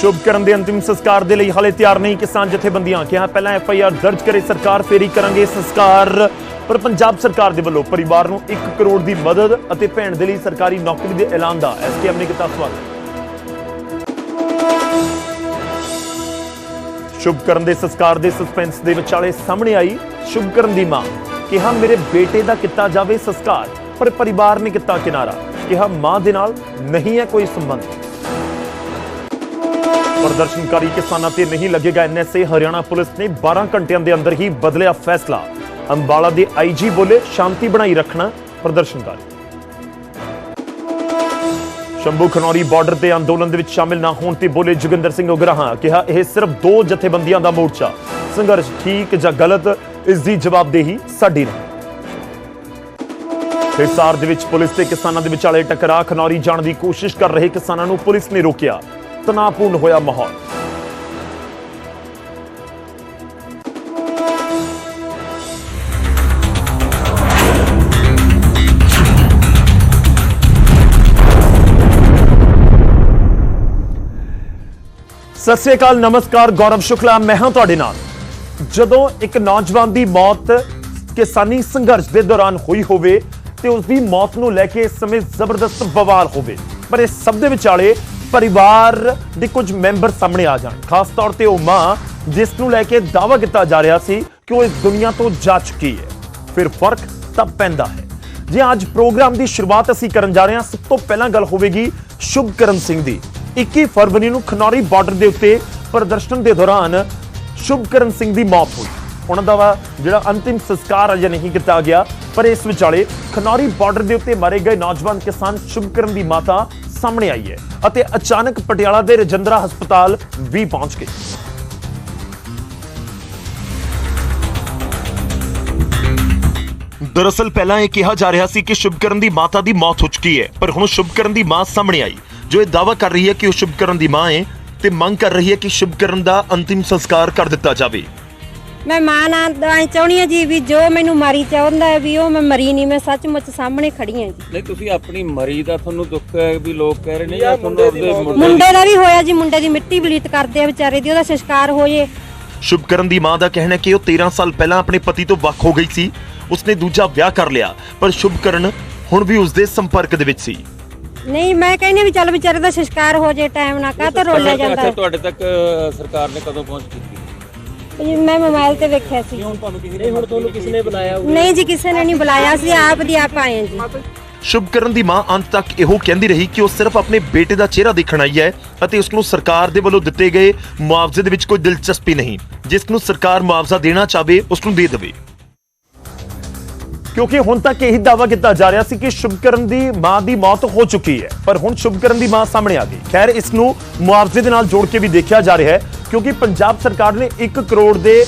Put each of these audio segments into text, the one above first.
ਸ਼ੁਭ ਕਰਨ ਦੇ ਅੰਤਿਮ ਸੰਸਕਾਰ ਦੇ ਲਈ ਹਾਲੇ ਤਿਆਰ ਨਹੀਂ ਕਿਸਾਨ ਜਥੇਬੰਦੀਆਂ। ਕਿਹਾ ਪਹਿਲਾਂ ਐਫ ਆਈ ਆਰ ਦਰਜ ਕਰੇ, ਸਰਕਾਰ ਫੇਰੀ ਕਰਾਂਗੇ। ਸੰਸਕਾਰ ਪਰ ਪੰਜਾਬ ਸਰਕਾਰ ਦੇ ਵੱਲੋਂ ਪਰਿਵਾਰ ਨੂੰ 1 ਕਰੋੜ ਦੀ ਮਦਦ ਅਤੇ ਭੈਣ ਦੇ ਲਈ ਸਰਕਾਰੀ ਨੌਕਰੀ ਦੇ ਐਲਾਨ ਦਾ। ਐਸਕੇਐਮ ਨੇ ਕੀਤਾ ਸਵਾਗਤ। ਸ਼ੁਭਕਰਨ ਦੇ ਸੰਸਕਾਰ ਦੇ ਸਸਪੈਂਸ ਦੇ ਵਿਚਾਲੇ ਸਾਹਮਣੇ ਆਈ ਸ਼ੁਭਕਰਨ ਦੀ ਮਾਂ। ਕਿਹਾ, ਮੇਰੇ ਬੇਟੇ ਦਾ ਕੀਤਾ ਜਾਵੇ ਸੰਸਕਾਰ, ਪਰ ਪਰਿਵਾਰ ਨੇ ਕੀਤਾ ਕਿਨਾਰਾ। ਕਿਹਾ, ਮਾਂ ਦੇ ਨਾਲ ਨਹੀਂ ਹੈ ਕੋਈ ਸੰਬੰਧ। ਪ੍ਰਦਰਸ਼ਨਕਾਰੀ ਕਿਸਾਨਾਂ ਤੇ ਨਹੀਂ ਲੱਗੇਗਾ ਐਨਐਸਏ। ਹਰਿਆਣਾ ਪੁਲਿਸ ਨੇ 12 ਘੰਟਿਆਂ ਦੇ ਅੰਦਰ ਹੀ ਬਦਲਿਆ ਫੈਸਲਾ। ਅੰਬਾਲਾ ਦੇ ਆਈਜੀ ਬੋਲੇ ਸ਼ਾਂਤੀ ਬਣਾਈ ਰੱਖਣਾ ਪ੍ਰਦਰਸ਼ਨਕਾਰੀ। ਸ਼ੰਭੂ ਖਨੌਰੀ ਬਾਰਡਰ ਤੇ ਅੰਦੋਲਨ ਦੇ ਵਿੱਚ ਸ਼ਾਮਿਲ ਨਾ ਹੋਣ ਤੇ ਬੋਲੇ ਜੋਗਿੰਦਰ ਸਿੰਘ ਉਗਰਾਹਾਂ, ਕਿਹਾ ਇਹ ਸਿਰਫ ਦੋ ਜਥੇਬੰਦੀਆਂ ਦਾ ਮੋਰਚਾ। ਸੰਘਰਸ਼ ਠੀਕ ਜਾਂ ਗਲਤ, ਇਸ ਦੀ ਜਵਾਬਦੇਹੀ ਸਾਡੀ ਨਹੀਂ। ਹਿਸਾਰ ਦੇ ਵਿੱਚ ਪੁਲਿਸ ਤੇ ਕਿਸਾਨਾਂ ਦੇ ਵਿਚਾਲੇ ਟਕਰਾਅ, ਖਨੌਰੀ ਜਾਣ ਦੀ ਕੋਸ਼ਿਸ਼ ਕਰ ਰਹੇ ਕਿਸਾਨਾਂ ਨੂੰ ਪੁਲਿਸ ਨੇ ਰੋਕਿਆ। ਤਣਾਅਪੂਰਨ ਹੋਇਆ ਮਾਹੌਲ। ਸਤਿ ਸ੍ਰੀ ਅਕਾਲ, ਨਮਸਕਾਰ, ਗੌਰਵ ਸ਼ੁਕਲਾ, ਮੈਂ ਹਾਂ ਤੁਹਾਡੇ ਨਾਲ। ਜਦੋਂ ਇੱਕ ਨੌਜਵਾਨ ਦੀ ਮੌਤ ਕਿਸਾਨੀ ਸੰਘਰਸ਼ ਦੇ ਦੌਰਾਨ ਹੋਈ ਹੋਵੇ ਤੇ ਉਸ ਦੀ ਮੌਤ ਨੂੰ ਲੈ ਕੇ ਇਸ ਸਮੇਂ ਜ਼ਬਰਦਸਤ ਬਵਾਲ ਹੋਵੇ, ਪਰ ਇਸ ਸਭ ਦੇ ਵਿਚਾਲੇ ਪਰਿਵਾਰ ਦੇ ਕੁਝ ਮੈਂਬਰ ਸਾਹਮਣੇ ਆ ਜਾਣ। ਖਾਸ ਤੌਰ ਤੇ ਉਹ ਮਾਂ ਜਿਸ ਨੂੰ ਲੈ ਕੇ ਦਾਅਵਾ ਕੀਤਾ ਜਾ ਰਿਹਾ ਸੀ ਕਿ ਉਹ ਇਸ ਦੁਨੀਆ ਤੋਂ ਜਾ ਚੁੱਕੀ ਹੈ। ਫਿਰ ਫ਼ਰਕ ਤਬ ਪੈਂਦਾ ਹੈ। ਜੇ ਅੱਜ ਪ੍ਰੋਗਰਾਮ ਦੀ ਸ਼ੁਰੂਆਤ ਅਸੀਂ ਕਰਨ ਜਾ ਰਹੇ ਹਾਂ, ਸਭ ਤੋਂ ਪਹਿਲਾਂ ਗੱਲ ਹੋਵੇਗੀ ਸ਼ੁਭਕਰਨ ਸਿੰਘ ਦੀ। 21 ਫਰਵਰੀ ਨੂੰ ਖਨੌਰੀ ਬਾਰਡਰ ਦੇ ਉੱਤੇ ਪ੍ਰਦਰਸ਼ਨ ਦੇ ਦੌਰਾਨ ਸ਼ੁਭਕਰਨ ਸਿੰਘ ਦੀ ਮੌਤ ਹੋਈ। ਉਹਨਾਂ ਦਾ ਜਿਹੜਾ ਅੰਤਿਮ ਸੰਸਕਾਰ ਅਜੇ ਨਹੀਂ ਕੀਤਾ ਗਿਆ, ਪਰ ਇਸ ਵਿਚਾਲੇ ਖਨੌਰੀ ਬਾਰਡਰ ਦੇ ਉੱਤੇ ਮਾਰੇ ਗਏ ਨੌਜਵਾਨ ਕਿਸਾਨ ਸ਼ੁਭਕਰਨ ਦੀ ਮਾਤਾ ਸਾਹਮਣੇ ਆਈ ਹੈ ਅਤੇ ਅਚਾਨਕ ਪਟਿਆਲਾ ਦੇ ਰਜਿੰਦਰਾ ਹਸਪਤਾਲ ਵੀ ਪਹੁੰਚ ਗਏ ਦਰਅਸਲ ਪਹਿਲਾਂ ਇਹ ਕਿਹਾ ਜਾ ਰਿਹਾ ਸੀ ਕਿ ਸ਼ੁਭਕਰਨ ਦੀ ਮਾਤਾ ਦੀ ਮੌਤ ਹੋ ਚੁੱਕੀ ਹੈ, ਪਰ ਹੁਣ ਸ਼ੁਭਕਰਨ ਦੀ ਮਾਂ ਸਾਹਮਣੇ ਆਈ, ਜੋ ਇਹ ਦਾਅਵਾ ਕਰ ਰਹੀ ਹੈ ਕਿ ਉਹ ਸ਼ੁਭਕਰਨ ਦੀ ਮਾਂ ਹੈ ਤੇ ਮੰਗ ਕਰ ਰਹੀ ਹੈ ਕਿ ਸ਼ੁਭਕਰਨ ਦਾ ਅੰਤਿਮ ਸੰਸਕਾਰ ਕਰ ਦਿੱਤਾ ਜਾਵੇ। ਮੈਂ ਮਾਂ ਨਾਲ ਐ ਚਾਹੁੰਦੀ ਹਾਂ ਜੀ ਵੀ ਜੋ ਮੈਨੂੰ ਮਾਰੀ ਚਾਹੁੰਦਾ ਹੈ ਵੀ ਉਹ ਮੈਂ ਮਰੀ ਨਹੀਂ ਮੈਂ ਸੱਚਮੁੱਚ ਸਾਹਮਣੇ ਖੜੀ ਹਾਂ ਜੀ। ਨਹੀਂ ਤੁਸੀਂ ਆਪਣੀ ਮਰੀ ਦਾ ਤੁਹਾਨੂੰ ਦੁੱਖ ਹੈ ਵੀ ਲੋਕ ਕਹਿ ਰਹੇ ਨੇ ਜਾਂ ਤੁਹਾਨੂੰ ਆਪਦੇ ਮੁੰਡੇ ਮੁੰਡੇ ਦਾ ਵੀ ਹੋਇਆ ਜੀ ਮੁੰਡੇ ਦੀ ਮਿੱਟੀ ਬਲੀਤ ਕਰਦੇ ਆ ਵਿਚਾਰੇ ਦੀ ਉਹਦਾ ਸੰਸਕਾਰ ਹੋ ਜੇ। ਸ਼ੁਭਕਰਨ ਦੀ ਮਾਂ ਦਾ ਕਹਿਣਾ ਹੈ ਕਿ ਉਹ 13 ਸਾਲ ਪਹਿਲਾਂ ਆਪਣੇ ਪਤੀ ਤੋਂ ਵੱਖ ਹੋ ਗਈ ਸੀ। ਉਸਨੇ ਦੂਜਾ ਵਿਆਹ ਕਰ ਲਿਆ ਪਰ ਸ਼ੁਭਕਰਨ ਹੁਣ ਵੀ ਉਸਦੇ ਸੰਪਰਕ ਦੇ ਵਿੱਚ ਸੀ। ਨਹੀਂ ਮੈਂ ਕਹਿੰਦੀ ਹਾਂ ਵੀ ਚੱਲ ਵਿਚਾਰੇ ਦਾ ਸੰਸਕਾਰ ਹੋ ਜੇ ਟਾਈਮ ਨਾ ਕਾਹ ਤਾਂ ਰੋਲਿਆ ਜਾਂਦਾ? ਅੱਛਾ। ਤੁਹਾਡੇ ਤੱਕ ਸਰਕਾਰ ਨੇ ਕਦੋਂ ਪਹੁੰਚ ਕੀਤੀ? ਜੀ, ਮੈਂ ਮੋਬਾਈਲ ਤੇ ਵੇਖਿਆ ਸੀ। ਹੁਣ ਤੁਹਾਨੂੰ ਕਿਸੇ ਨੇ ਹੁਣ ਤੁਹਾਨੂੰ ਕਿਸੇ ਨੇ ਬੁਲਾਇਆ ਨਹੀਂ ਜੀ ਕਿਸੇ ਨੇ ਨਹੀਂ ਬੁਲਾਇਆ। ਸੀ ਆਪ ਦੀ ਆਪ ਆਏ ਹਾਂ ਜੀ। ਸ਼ੁਭਕਰਨ ਦੀ ਮਾਂ ਅੰਤ ਤੱਕ ਇਹੋ ਕਹਿੰਦੀ ਰਹੀ ਕਿ ਉਹ ਸਿਰਫ ਆਪਣੇ ਬੇਟੇ ਦਾ ਚਿਹਰਾ ਦੇਖਣ ਆਈ ਹੈ ਅਤੇ ਉਸ ਨੂੰ ਸਰਕਾਰ ਦੇ ਵੱਲੋਂ ਦਿੱਤੇ ਗਏ ਮੁਆਵਜ਼ੇ ਦੇ ਵਿੱਚ ਕੋਈ ਦਿਲਚਸਪੀ ਨਹੀਂ। ਜਿਸ ਨੂੰ ਸਰਕਾਰ ਮੁਆਵਜ਼ਾ ਦੇਣਾ ਚਾਹਵੇ ਉਸ ਨੂੰ ਦੇ ਦੇਵੇ। ਕਿਉਂਕਿ ਹੁਣ ਤੱਕ ਇਹੀ ਦਾਅਵਾ ਕੀਤਾ ਜਾ ਰਿਹਾ ਸੀ ਕਿ ਸ਼ੁਭਕਰਨ ਦੀ ਮਾਂ ਦੀ ਮੌਤ ਹੋ ਚੁੱਕੀ ਹੈ। ਪਰ ਹੁਣ ਸ਼ੁਭਕਰਨ ਦੀ ਮਾਂ ਸਾਹਮਣੇ ਆ ਗਈ। ਖੈਰ, ਇਸ ਨੂੰ ਮੁਆਵਜ਼ੇ ਦੇ ਨਾਲ ਜੋੜ ਕੇ ਵੀ ਦੇਖਿਆ ਜਾ ਰਿਹਾ ਹੈ ਕਿਉਂਕਿ ਪੰਜਾਬ ਸਰਕਾਰ ਨੇ 1 ਕਰੋੜ ਦੇ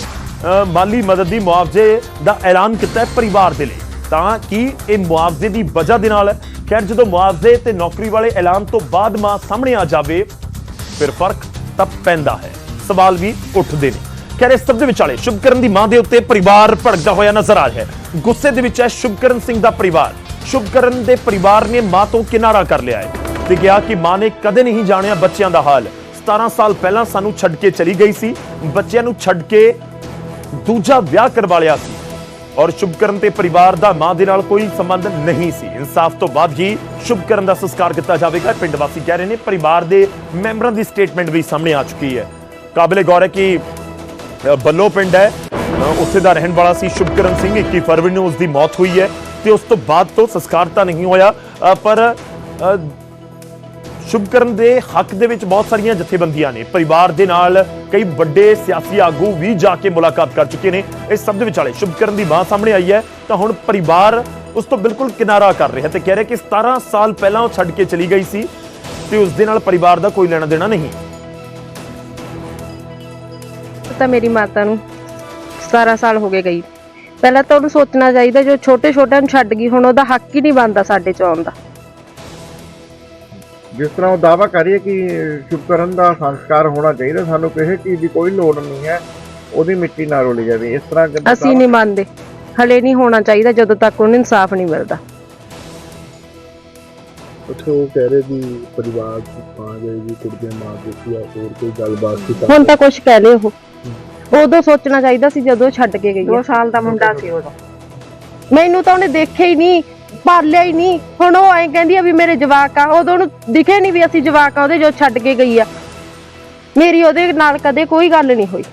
ਮਾਲੀ ਮਦਦ ਦੀ ਮੁਆਵਜ਼ੇ ਦਾ ਐਲਾਨ ਕੀਤਾ ਹੈ ਪਰਿਵਾਰ ਦੇ ਲਈ। ਤਾਂ ਕਿ ਇਹ ਮੁਆਵਜ਼ੇ ਦੀ ਵਜ੍ਹਾ ਦੇ ਨਾਲ? ਖੈਰ, ਜਦੋਂ ਮੁਆਵਜ਼ੇ ਤੇ ਨੌਕਰੀ ਵਾਲੇ ਐਲਾਨ ਤੋਂ ਬਾਅਦ ਮਾਂ ਸਾਹਮਣੇ ਆ ਜਾਵੇ, ਫਿਰ ਫ਼ਰਕ ਤਾਂ ਪੈਂਦਾ ਹੈ। ਸਵਾਲ ਵੀ ਉੱਠਦੇ ਨੇ। ਖੈਰ ਇਸ ਸਭ ਦੇ ਵਿਚਾਲੇ ਸ਼ੁਭਕਰਨ ਦੀ ਮਾਂ ਦੇ ਉੱਤੇ ਪਰਿਵਾਰ ਭੜਕਦਾ ਹੋਇਆ ਨਜ਼ਰ ਆ ਰਿਹਾ ਹੈ। ਗੁੱਸੇ ਦੇ ਵਿੱਚ ਹੈ ਸ਼ੁਭਕਰਨ ਸਿੰਘ ਦਾ ਪਰਿਵਾਰ। ਸ਼ੁਭਕਰਨ ਦੇ ਪਰਿਵਾਰ ਨੇ ਮਾਂ ਤੋਂ ਕਿਨਾਰਾ ਕਰ ਲਿਆ ਹੈ। ਤੇ ਕਿਹਾ ਕਿ ਮਾਂ ਨੇ ਕਦੇ ਨਹੀਂ ਜਾਣਿਆ ਬੱਚਿਆਂ ਦਾ ਹਾਲ। 17 ਸਾਲ ਪਹਿਲਾਂ ਸਾਨੂੰ ਛੱਡ ਕੇ ਚਲੀ ਗਈ ਸੀ। ਬੱਚਿਆਂ ਨੂੰ ਛੱਡ ਕੇ ਦੂਜਾ ਵਿਆਹ ਕਰਵਾ ਲਿਆ ਸੀ। ਔਰ ਸ਼ੁਭਕਰਨ ਤੇ ਪਰਿਵਾਰ ਦਾ ਮਾਂ ਦੇ ਨਾਲ ਕੋਈ ਸੰਬੰਧ ਨਹੀਂ ਸੀ। ਇਨਸਾਫ ਤੋਂ ਬਾਅਦ ਹੀ ਸ਼ੁਭਕਰਨ ਦਾ ਸੰਸਕਾਰ ਕੀਤਾ ਜਾਵੇਗਾ। ਪਿੰਡ ਵਾਸੀ ਕਹਿ ਰਹੇ ਨੇ, ਪਰਿਵਾਰ ਦੇ ਮੈਂਬਰਾਂ ਦੀ ਸਟੇਟਮੈਂਟ ਵੀ ਸਾਹਮਣੇ ਆ ਚੁੱਕੀ ਹੈ। ਕਾਬਲੇ ਗੌਰ ਹੈ ਕਿ ਬੱਲੋ ਪਿੰਡ ਹੈ। ਅ, ਉੱਥੇ ਦਾ ਰਹਿਣ ਵਾਲਾ ਸੀ ਸ਼ੁਭਕਰਨ ਸਿੰਘ 21 ਫਰਵਰੀ ਨੂੰ ਉਸ ਦੀ ਮੌਤ ਹੋਈ ਹੈ ਤੇ ਉਸ ਤੋਂ ਬਾਅਦ ਤੋਂ ਸੰਸਕਾਰ ਤਾਂ ਨਹੀਂ ਹੋਇਆ। ਪਰ ਸ਼ੁਭਕਰਨ ਦੇ ਹੱਕ ਦੇ ਵਿੱਚ ਬਹੁਤ ਸਾਰੀਆਂ ਜਥੇਬੰਦੀਆਂ ਨੇ। ਪਰਿਵਾਰ ਦੇ ਨਾਲ ਕਈ ਵੱਡੇ ਸਿਆਸੀ ਆਗੂ ਵੀ ਜਾ ਕੇ ਮੁਲਾਕਾਤ ਕਰ ਚੁੱਕੇ ਨੇ। ਇਸ ਸਭ ਦੇ ਵਿਚਾਲੇ ਸ਼ੁਭਕਰਨ ਦੀ ਮਾਂ ਸਾਹਮਣੇ ਆਈ ਹੈ। ਤਾਂ ਹੁਣ ਪਰਿਵਾਰ ਉਸ ਤੋਂ ਬਿਲਕੁਲ ਕਿਨਾਰਾ ਕਰ ਰਿਹਾ ਤੇ ਕਹਿ ਰਿਹਾ ਕਿ 17 ਸਾਲ ਪਹਿਲਾਂ ਉਹ ਛੱਡ ਕੇ ਚਲੀ ਗਈ ਸੀ ਤੇ ਉਸ ਦੇ ਨਾਲ ਪਰਿਵਾਰ ਦਾ ਕੋਈ ਲੈਣਾ ਦੇਣਾ ਨਹੀਂ। ਤਾਂ ਮੇਰੀ ਮਾਤਾ ਨੂੰ 17 ਸਾਲ ਹੋ ਗਏ ਗਈ। ਪਹਿਲਾਂ ਤਾਂ ਉਹਨੂੰ ਸੋਚਣਾ ਚਾਹੀਦਾ ਜੋ ਛੋਟੇ ਛੋਟਿਆਂ ਨੂੰ ਛੱਡ ਗਈ ਹੁਣ ਉਹਦਾ ਹੱਕ ਹੀ ਨਹੀਂ ਬਣਦਾ ਸਾਡੇ ਚ ਆਉਣ ਦਾ। ਜਿਸ ਤਰ੍ਹਾਂ ਉਹ ਦਾਵਾ ਕਰ ਰਹੀ ਹੈ ਕਿ ਸ਼ੁਭਕਰਨ ਦਾ ਸੰਸਕਾਰ ਹੋਣਾ ਚਾਹੀਦਾ ਸਾਨੂੰ ਕਿਸੇ ਚੀਜ਼ ਦੀ ਕੋਈ ਲੋੜ ਨਹੀਂ ਹੈ ਉਹਦੀ ਮਿੱਟੀ ਨਾ ਰੋਲੀ ਜਾਵੇ। ਇਸ ਤਰ੍ਹਾਂ ਅਸੀਂ ਨਹੀਂ ਮੰਨਦੇ। ਹਲੇ ਨਹੀਂ ਹੋਣਾ ਚਾਹੀਦਾ ਜਦੋਂ ਤੱਕ ਉਹਨੂੰ ਇਨਸਾਫ ਨਹੀਂ ਮਿਲਦਾ। ਉੱਥੇ ਉਹ ਕਹਿ ਰਹੇ ਵੀ ਪਰਿਵਾਰ ਚ ਪਾ ਗਏ ਜੀ ਕੁੜੀਆਂ ਮਾਰ ਦਿੱਤੀ ਆ ਹੋਰ ਕੋਈ ਗੱਲਬਾਤ ਸੀ ਹੁਣ ਤਾਂ ਕੁਝ ਕਹਿ ਲਏ ਉਹ। ਉਦੋਂ ਸੋਚਣਾ ਚਾਹੀਦਾ ਸੀ ਜਦੋਂ ਛੱਡ ਕੇ ਗਈ 2 ਸਾਲ ਦਾ ਮੁੰਡਾ ਸੀ ਉਦੋਂ ਮੈਨੂੰ ਤਾਂ ਉਹਨੇ ਦੇਖਿਆ ਹੀ ਨਹੀਂ ਪਾਲਿਆ ਹੀ ਨਹੀਂ। ਹੁਣ ਉਹ ਐਂ ਕਹਿੰਦੀ ਆ ਵੀ ਮੇਰੇ ਜਵਾਕ ਆ। ਉਦੋਂ ਉਹਨੂੰ ਦਿਖੇ ਨਹੀਂ ਵੀ ਅਸੀਂ ਜਵਾਕ ਆ ਉਹਦੇ ਜੋ ਛੱਡ ਕੇ ਗਈ ਆ। ਮੇਰੀ ਉਹਦੇ ਨਾਲ ਕਦੇ ਕੋਈ ਗੱਲ ਨਹੀਂ ਹੋਈ।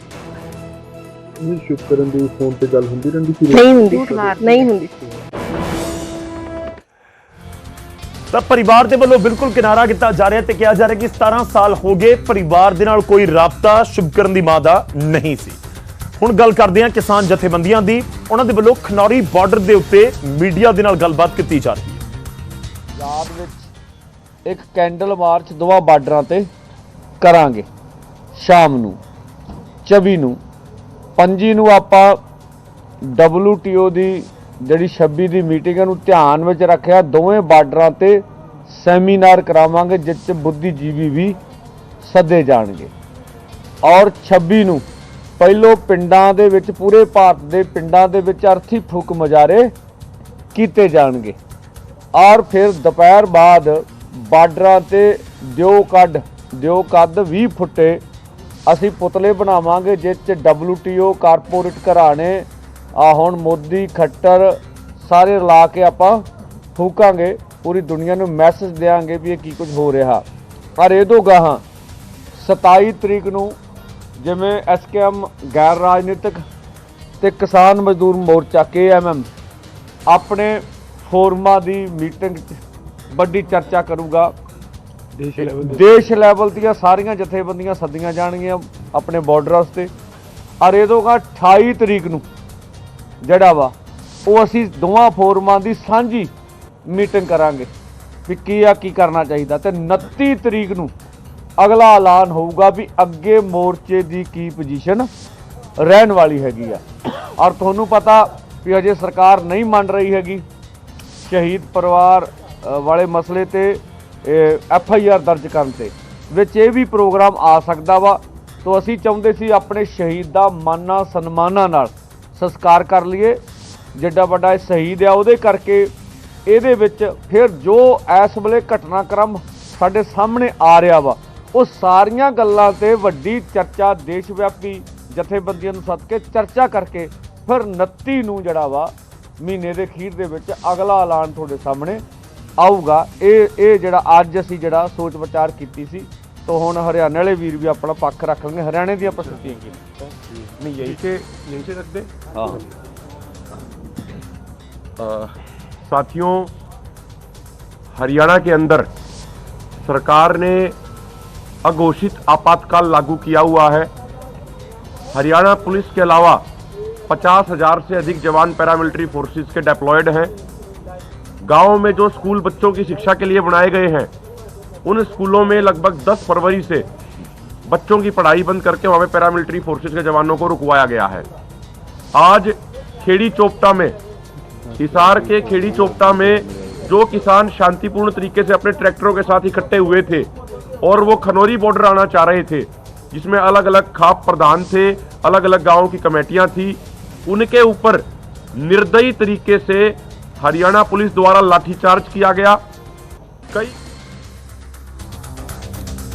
ਨਹੀਂ ਸ਼ੁਕਰਨ ਦੀ ਫੋਨ ਤੇ ਗੱਲ ਹੁੰਦੀ ਰਹਿੰਦੀ ਸੀ। ਨਹੀਂ ਹੁੰਦੀ। ਨਹੀਂ ਹੁੰਦੀ। ਤਾਂ ਪਰਿਵਾਰ ਦੇ ਵੱਲੋਂ ਬਿਲਕੁਲ ਕਿਨਾਰਾ ਕੀਤਾ ਜਾ ਰਿਹਾ ਤੇ ਕਿਹਾ ਜਾ ਰਿਹਾ ਕਿ 17 ਸਾਲ ਹੋ ਗਏ ਪਰਿਵਾਰ ਦੇ ਨਾਲ ਕੋਈ ਰਾਬਤਾ ਸ਼ੁਭਕਰਨ ਦੀ ਮਾਂ ਦਾ ਨਹੀਂ ਸੀ। ਹੁਣ ਗੱਲ ਕਰਦੇ ਹਾਂ ਕਿਸਾਨ ਜਥੇਬੰਦੀਆਂ ਦੀ। ਉਹਨਾਂ ਦੇ ਵੱਲੋਂ ਖਨੌਰੀ ਬਾਰਡਰ ਦੇ ਉੱਤੇ ਮੀਡੀਆ ਦੇ ਨਾਲ ਗੱਲਬਾਤ ਕੀਤੀ ਜਾ ਰਹੀ ਹੈ। ਯਾਦ ਵਿੱਚ ਇੱਕ ਕੈਂਡਲ ਮਾਰਚ ਦੋਵਾਂ ਬਾਰਡਰਾਂ ਤੇ ਕਰਾਂਗੇ। ਸ਼ਾਮ ਨੂੰ 24 ਨੂੰ 25 ਨੂੰ ਆਪਾਂ WTO ਦੀ ਜਿਹੜੀ 26 ਦੀ ਮੀਟਿੰਗ ਨੂੰ ਧਿਆਨ ਵਿੱਚ ਰੱਖਿਆ, ਦੋਵੇਂ ਬਾਰਡਰਾਂ ਤੇ ਸੈਮੀਨਾਰ ਕਰਾਵਾਂਗੇ, ਜਿਸ 'ਚ ਬੁੱਧੀਜੀਵੀ ਵੀ ਸੱਦੇ ਜਾਣਗੇ। ਔਰ 26 ਨੂੰ ਪਹਿਲੋ ਪਿੰਡਾਂ ਦੇ ਵਿੱਚ, ਪੂਰੇ ਭਾਰਤ ਦੇ ਪਿੰਡਾਂ ਦੇ ਵਿੱਚ ਅਰਥੀ ਫੂਕ ਮਜਾਰੇ ਕੀਤੇ ਜਾਣਗੇ। ਔਰ ਫਿਰ ਦੁਪਹਿਰ ਬਾਅਦ ਬਾਰਡਰਾਂ ਤੇ ਦਿਓ ਕੱਢ, ਦਿਓ ਕੱਦ 20 ਫੁੱਟੇ ਅਸੀਂ ਪੁਤਲੇ ਬਣਾਵਾਂਗੇ, ਜਿਸ ਚ WTO ਕਾਰਪੋਰੇਟ ਘਰਾਣੇ ਆ ਹੁਣ ਮੋਦੀ ਖੱਟਰ ਸਾਰੇ ਰਲਾ ਕੇ ਆਪਾਂ ਫੂਕਾਂਗੇ ਪੂਰੀ ਦੁਨੀਆ ਨੂੰ ਮੈਸੇਜ ਦੇਾਂਗੇ ਵੀ ਇਹ ਕੀ ਕੁਝ ਹੋ ਰਿਹਾ। ਪਰ ਇਹ ਤੋਂ ਗਾਹਾਂ 27 ਤਰੀਕ ਨੂੰ ਜਿਵੇਂ ਐਸਕੇਐਮ ਗੈਰ ਰਾਜਨੀਤਿਕ ਤੇ ਕਿਸਾਨ ਮਜ਼ਦੂਰ ਮੋਰਚਾ ਕੇਐਮਐਮ ਆਪਣੇ ਫੋਰਮਾਂ ਦੀ ਮੀਟਿੰਗ 'ਚ ਵੱਡੀ ਚਰਚਾ ਕਰੂਗਾ। ਦੇਸ਼ ਲੈਵਲ ਦੇਸ਼ ਲੈਵਲ ਦੀਆਂ ਸਾਰੀਆਂ ਜਥੇਬੰਦੀਆਂ ਸੱਦੀਆਂ ਜਾਣਗੀਆਂ ਆਪਣੇ ਬਾਰਡਰਸ ਤੇ। ਔਰ ਇਹਦੋਗਾ 28 ਤਰੀਕ ਨੂੰ ਜਿਹੜਾ ਵਾ, ਉਹ ਅਸੀਂ ਦੋਵਾਂ ਫੋਰਮਾਂ ਦੀ ਸਾਂਝੀ ਮੀਟਿੰਗ ਕਰਾਂਗੇ ਵੀ ਕੀ ਆ, ਕੀ ਕਰਨਾ ਚਾਹੀਦਾ ਤੇ 29 ਤਰੀਕ ਨੂੰ ਅਗਲਾ ਐਲਾਨ ਹੋਊਗਾ ਵੀ ਅੱਗੇ ਮੋਰਚੇ ਦੀ ਕੀ ਪੋਜੀਸ਼ਨ ਰਹਿਣ ਵਾਲੀ ਹੈਗੀ ਆ। ਔਰ ਤੁਹਾਨੂੰ ਪਤਾ ਵੀ ਅਜੇ ਸਰਕਾਰ ਨਹੀਂ ਮੰਨ ਰਹੀ ਹੈਗੀ। ਸ਼ਹੀਦ ਪਰਿਵਾਰ ਵਾਲੇ ਮਸਲੇ ਤੇ ਐਫ ਆਈ ਆਰ ਦਰਜ ਕਰਨ ਤੇ, ਵਿੱਚ ਇਹ ਵੀ ਪ੍ਰੋਗਰਾਮ ਆ ਸਕਦਾ ਵਾ। ਤੋਂ ਅਸੀਂ ਚਾਹੁੰਦੇ ਸੀ ਆਪਣੇ ਸ਼ਹੀਦ ਦਾ ਮਾਨਾ ਸਨਮਾਨਾਂ ਨਾਲ ਸੰਸਕਾਰ ਕਰ ਲਈਏ। ਜਿੱਡਾ ਵੱਡਾ ਇਹ ਸ਼ਹੀਦ ਆ, ਉਹਦੇ ਕਰਕੇ ਇਹਦੇ ਵਿੱਚ ਫਿਰ ਜੋ ਇਸ ਵੇਲੇ ਘਟਨਾਕ੍ਰਮ ਸਾਡੇ ਸਾਹਮਣੇ ਆ ਰਿਹਾ ਵਾ, ਉਹ ਸਾਰੀਆਂ ਗੱਲਾਂ ਤੇ ਵੱਡੀ ਚਰਚਾ ਦੇਸ਼ ਵਿਆਪੀ ਜਥੇਬੰਦੀਆਂ ਨੂੰ ਸੱਦ ਕੇ ਚਰਚਾ ਕਰਕੇ ਫਿਰ 29 ਨੂੰ ਜਿਹੜਾ ਵਾ, ਮਹੀਨੇ ਦੇ ਅਖੀਰ ਦੇ ਵਿੱਚ ਅਗਲਾ ਐਲਾਨ ਤੁਹਾਡੇ ਸਾਹਮਣੇ ਆਊਗਾ। ਇਹ ਇਹ ਜਿਹੜਾ ਅੱਜ ਅਸੀਂ ਜਿਹੜਾ ਸੋਚ ਵਿਚਾਰ ਕੀਤੀ ਸੀ, ਤੋਂ ਹੁਣ ਹਰਿਆਣੇ ਵਾਲੇ ਵੀਰ ਵੀ ਆਪਣਾ ਪੱਖ ਰੱਖਣਗੇ ਹਰਿਆਣੇ ਦੀਆਂ ਪ੍ਰਸਤੀਆਂ ਕੀ ਨੇ? नहीं यहीं से यहीं से रख दें। ਹਾਂ साथियों हरियाणा के अंदर सरकार ने अघोषित आपातकाल लागू किया हुआ है। हरियाणा पुलिस के अलावा पचास हज़ार से अधिक जवान पैरामिलिट्री फोर्सेस के डेप्लॉयड हैं। गाँव में जो स्कूल बच्चों की शिक्षा के लिए बनाए गए हैं उन स्कूलों में लगभग 10 फरवरी से बच्चों की पढ़ाई बंद करके वहाँ पे पैरामिलिट्री फोर्सेस के जवानों को रुकवाया गया है। आज खेड़ी चोपटा में, हिसार के खेड़ी चोपटा में जो किसान शांतिपूर्ण तरीके से अपने ट्रैक्टरों के साथ इकट्ठे हुए थे और वो खनौरी बॉर्डर आना चाह रहे थे, जिसमें अलग अलग खाप प्रधान थे अलग अलग गाँवों की कमेटियाँ थी, उनके ऊपर निर्दयी तरीके से हरियाणा पुलिस द्वारा लाठीचार्ज किया गया। कई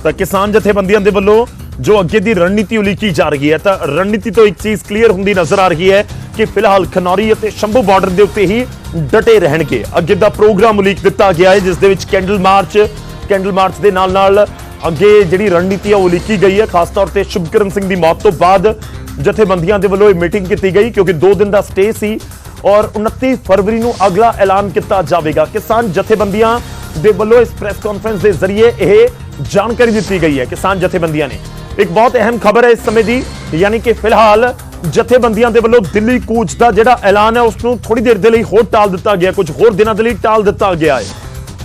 ਤਾਂ ਕਿਸਾਨ ਜਥੇਬੰਦੀਆਂ ਦੇ ਵੱਲੋਂ ਜੋ ਅੱਗੇ ਦੀ ਰਣਨੀਤੀ ਉਲੀਕੀ ਜਾ ਰਹੀ ਹੈ, ਤਾਂ ਰਣਨੀਤੀ ਤੋਂ ਇੱਕ ਚੀਜ਼ ਕਲੀਅਰ ਹੁੰਦੀ ਨਜ਼ਰ ਆ ਰਹੀ ਹੈ ਕਿ ਫਿਲਹਾਲ ਖਨੌਰੀ ਅਤੇ ਸ਼ੰਭੂ ਬਾਰਡਰ ਦੇ ਉੱਤੇ ਹੀ ਡਟੇ ਰਹਿਣਗੇ। ਅੱਗੇ ਦਾ ਪ੍ਰੋਗਰਾਮ ਉਲੀਕ ਦਿੱਤਾ ਗਿਆ ਹੈ, ਜਿਸ ਦੇ ਵਿੱਚ ਕੈਂਡਲ ਮਾਰਚ ਕੈਂਡਲ ਮਾਰਚ ਦੇ ਨਾਲ ਨਾਲ ਅੱਗੇ ਜਿਹੜੀ ਰਣਨੀਤੀ ਹੈ ਉਹ ਉਲੀਕੀ ਗਈ ਹੈ, ਖਾਸ ਤੌਰ ਤੇ ਸ਼ੁਭਕਰਨ ਸਿੰਘ ਦੀ ਮੌਤ ਤੋਂ ਬਾਅਦ ਜਥੇਬੰਦੀਆਂ ਦੇ ਵੱਲੋਂ ਇਹ ਮੀਟਿੰਗ ਕੀਤੀ ਗਈ, ਕਿਉਂਕਿ 2 ਦਿਨ ਦਾ ਸਟੇ ਸੀ ਔਰ 29 ਫਰਵਰੀ ਨੂੰ ਅਗਲਾ ਐਲਾਨ ਕੀਤਾ ਜਾਵੇਗਾ। ਕਿਸਾਨ ਜਥੇਬੰਦੀਆਂ ਦੇ ਵੱਲੋਂ ਇਸ ਪ੍ਰੈਸ ਕਾਨਫਰੰਸ ਦੇ ਜ਼ਰੀਏ ਇਹ ਜਾਣਕਾਰੀ ਦਿੱਤੀ ਗਈ ਹੈ ਕਿਸਾਨ ਜਥੇਬੰਦੀਆਂ ਨੇ। ਇੱਕ ਬਹੁਤ ਅਹਿਮ ਖਬਰ ਹੈ ਇਸ ਸਮੇਂ ਦੀ, ਯਾਨੀ ਕਿ ਫਿਲਹਾਲ ਜਥੇਬੰਦੀਆਂ ਦੇ ਵੱਲੋਂ ਦਿੱਲੀ ਕੂਚ ਦਾ ਜਿਹੜਾ ਐਲਾਨ ਹੈ ਉਸ ਨੂੰ ਥੋੜੀ ਦੇਰ ਦੇ ਲਈ ਹੋਰ ਟਾਲ ਦਿੱਤਾ ਗਿਆ, ਕੁਝ ਹੋਰ ਦਿਨਾਂ ਦੇ ਲਈ ਟਾਲ ਦਿੱਤਾ ਗਿਆ ਹੈ।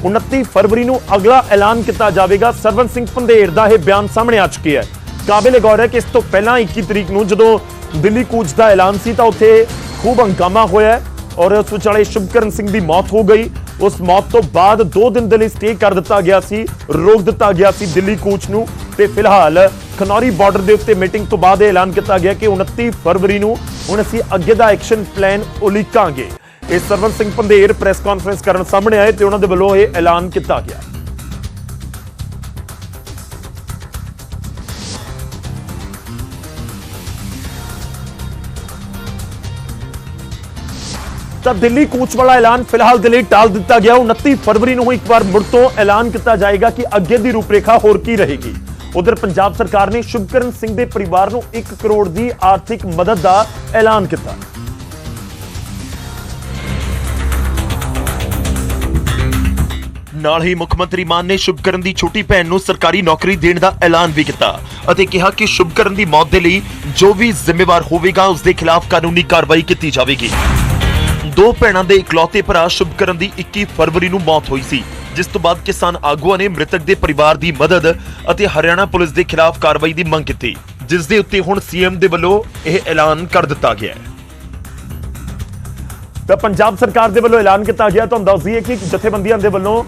29 ਫਰਵਰੀ ਨੂੰ ਅਗਲਾ ਐਲਾਨ ਕੀਤਾ ਜਾਵੇਗਾ। ਸਰਵਨ ਸਿੰਘ ਪੰਧੇਰ ਦਾ ਇਹ ਬਿਆਨ ਸਾਹਮਣੇ ਆ ਚੁੱਕਿਆ ਹੈ। ਕਾਬਿਲ ਗੌਰ ਹੈ ਕਿ ਇਸ ਤੋਂ ਪਹਿਲਾਂ 21 ਤਰੀਕ ਨੂੰ ਜਦੋਂ ਦਿੱਲੀ ਕੂਚ ਦਾ ਐਲਾਨ ਸੀ, ਤਾਂ ਉੱਥੇ ਖੂਬ ਹੰਗਾਮਾ ਹੋਇਆ ਔਰ ਉਸ ਵਿਚਾਲੇ ਸ਼ੁਭਕਰਨ ਸਿੰਘ ਦੀ ਮੌਤ ਹੋ ਗਈ। ਉਸ ਮੌਤ ਤੋਂ ਬਾਅਦ 2 ਦਿਨ ਦੇ ਲਈ ਸਟੇ ਕਰ ਦਿੱਤਾ ਗਿਆ ਸੀ, ਰੋਕ ਦਿੱਤਾ ਗਿਆ ਸੀ ਦਿੱਲੀ ਕੂਚ ਨੂੰ ਤੇ ਫਿਲਹਾਲ ਖਨੌਰੀ ਬਾਰਡਰ ਦੇ ਉੱਤੇ ਮੀਟਿੰਗ ਤੋਂ ਬਾਅਦ ਇਹ ਐਲਾਨ ਕੀਤਾ ਗਿਆ ਕਿ 29 ਫਰਵਰੀ ਨੂੰ ਹੁਣ ਅਸੀਂ ਅੱਗੇ ਦਾ ਐਕਸ਼ਨ ਪਲਾਨ ਉਲੀਕਾਂਗੇ। ਇਹ ਸਰਵਨ ਸਿੰਘ ਪੰਧੇਰ ਪ੍ਰੈਸ ਕਾਨਫਰੰਸ ਕਰਨ ਸਾਹਮਣੇ ਆਏ ਤੇ ਉਹਨਾਂ ਦੇ ਵੱਲੋਂ ਇਹ ਐਲਾਨ ਕੀਤਾ ਗਿਆ। ਤਾਂ ਦਿੱਲੀ ਕੂਚ ਵਾਲਾ ਐਲਾਨ ਫਿਲਹਾਲ ਦੇ ਲਈ ਟਾਲ ਦਿੱਤਾ ਗਿਆ। 29 ਫਰਵਰੀ ਨੂੰ ਇੱਕ ਵਾਰ ਮੁੜ ਤੋਂ ਐਲਾਨ ਕੀਤਾ ਜਾਏਗਾ ਕਿ ਅੱਗੇ ਦੀ ਰੂਪਰੇਖਾ ਹੋਰ ਕੀ ਰਹੇਗੀ। ਉਧਰ ਪੰਜਾਬ ਸਰਕਾਰ ਨੇ ਸ਼ੁਭਕਰਨ ਸਿੰਘ ਦੇ ਪਰਿਵਾਰ ਨੂੰ 1 ਕਰੋੜ ਦੀ ਆਰਥਿਕ ਮਦਦ ਦਾ ਐਲਾਨ ਕੀਤਾ। ਨਾਲ ਹੀ ਮੁੱਖ ਮੰਤਰੀ ਮਾਨ ਨੇ ਸ਼ੁਭਕਰਨ ਦੀ ਛੋਟੀ ਭੈਣ ਨੂੰ ਸਰਕਾਰੀ ਨੌਕਰੀ ਦੇਣ ਦਾ ਐਲਾਨ ਵੀ ਕੀਤਾ ਅਤੇ ਕਿਹਾ ਕਿ ਸ਼ੁਭਕਰਨ ਦੀ ਮੌਤ ਦੇ ਲਈ ਜੋ ਵੀ ਜ਼ਿੰਮੇਵਾਰ ਹੋਵੇਗਾ ਉਸ ਦੇ ਖਿਲਾਫ ਕਾਨੂੰਨੀ ਕਾਰਵਾਈ ਕੀਤੀ ਜਾਵੇਗੀ। ਦੋ ਭੈਣਾਂ ਦੇ ਇਕਲੌਤੇ ਭਰਾ ਸ਼ੁਭਕਰਨ ਦੀ 21 ਫਰਵਰੀ ਨੂੰ ਮੌਤ ਹੋਈ ਸੀ, ਜਿਸ ਤੋਂ ਬਾਅਦ ਕਿਸਾਨ ਆਗੂਆਂ ਨੇ ਮ੍ਰਿਤਕ ਦੇ ਪਰਿਵਾਰ ਦੀ ਮਦਦ ਅਤੇ ਹਰਿਆਣਾ ਪੁਲਿਸ ਦੇ ਖਿਲਾਫ ਕਾਰਵਾਈ ਦੀ ਮੰਗ ਕੀਤੀ, ਜਿਸ ਦੇ ਉੱਤੇ ਹੁਣ ਸੀਐਮ ਦੇ ਵੱਲੋਂ ਇਹ ਐਲਾਨ ਕਰ ਦਿੱਤਾ ਗਿਆ ਹੈ। ਤਾਂ ਪੰਜਾਬ ਸਰਕਾਰ ਦੇ ਵੱਲੋਂ ਐਲਾਨ ਕੀਤਾ ਗਿਆ, ਤੁਹਾਨੂੰ ਦੱਸ ਦਈਏ ਕਿ ਜਥੇਬੰਦੀਆਂ ਦੇ ਵੱਲੋਂ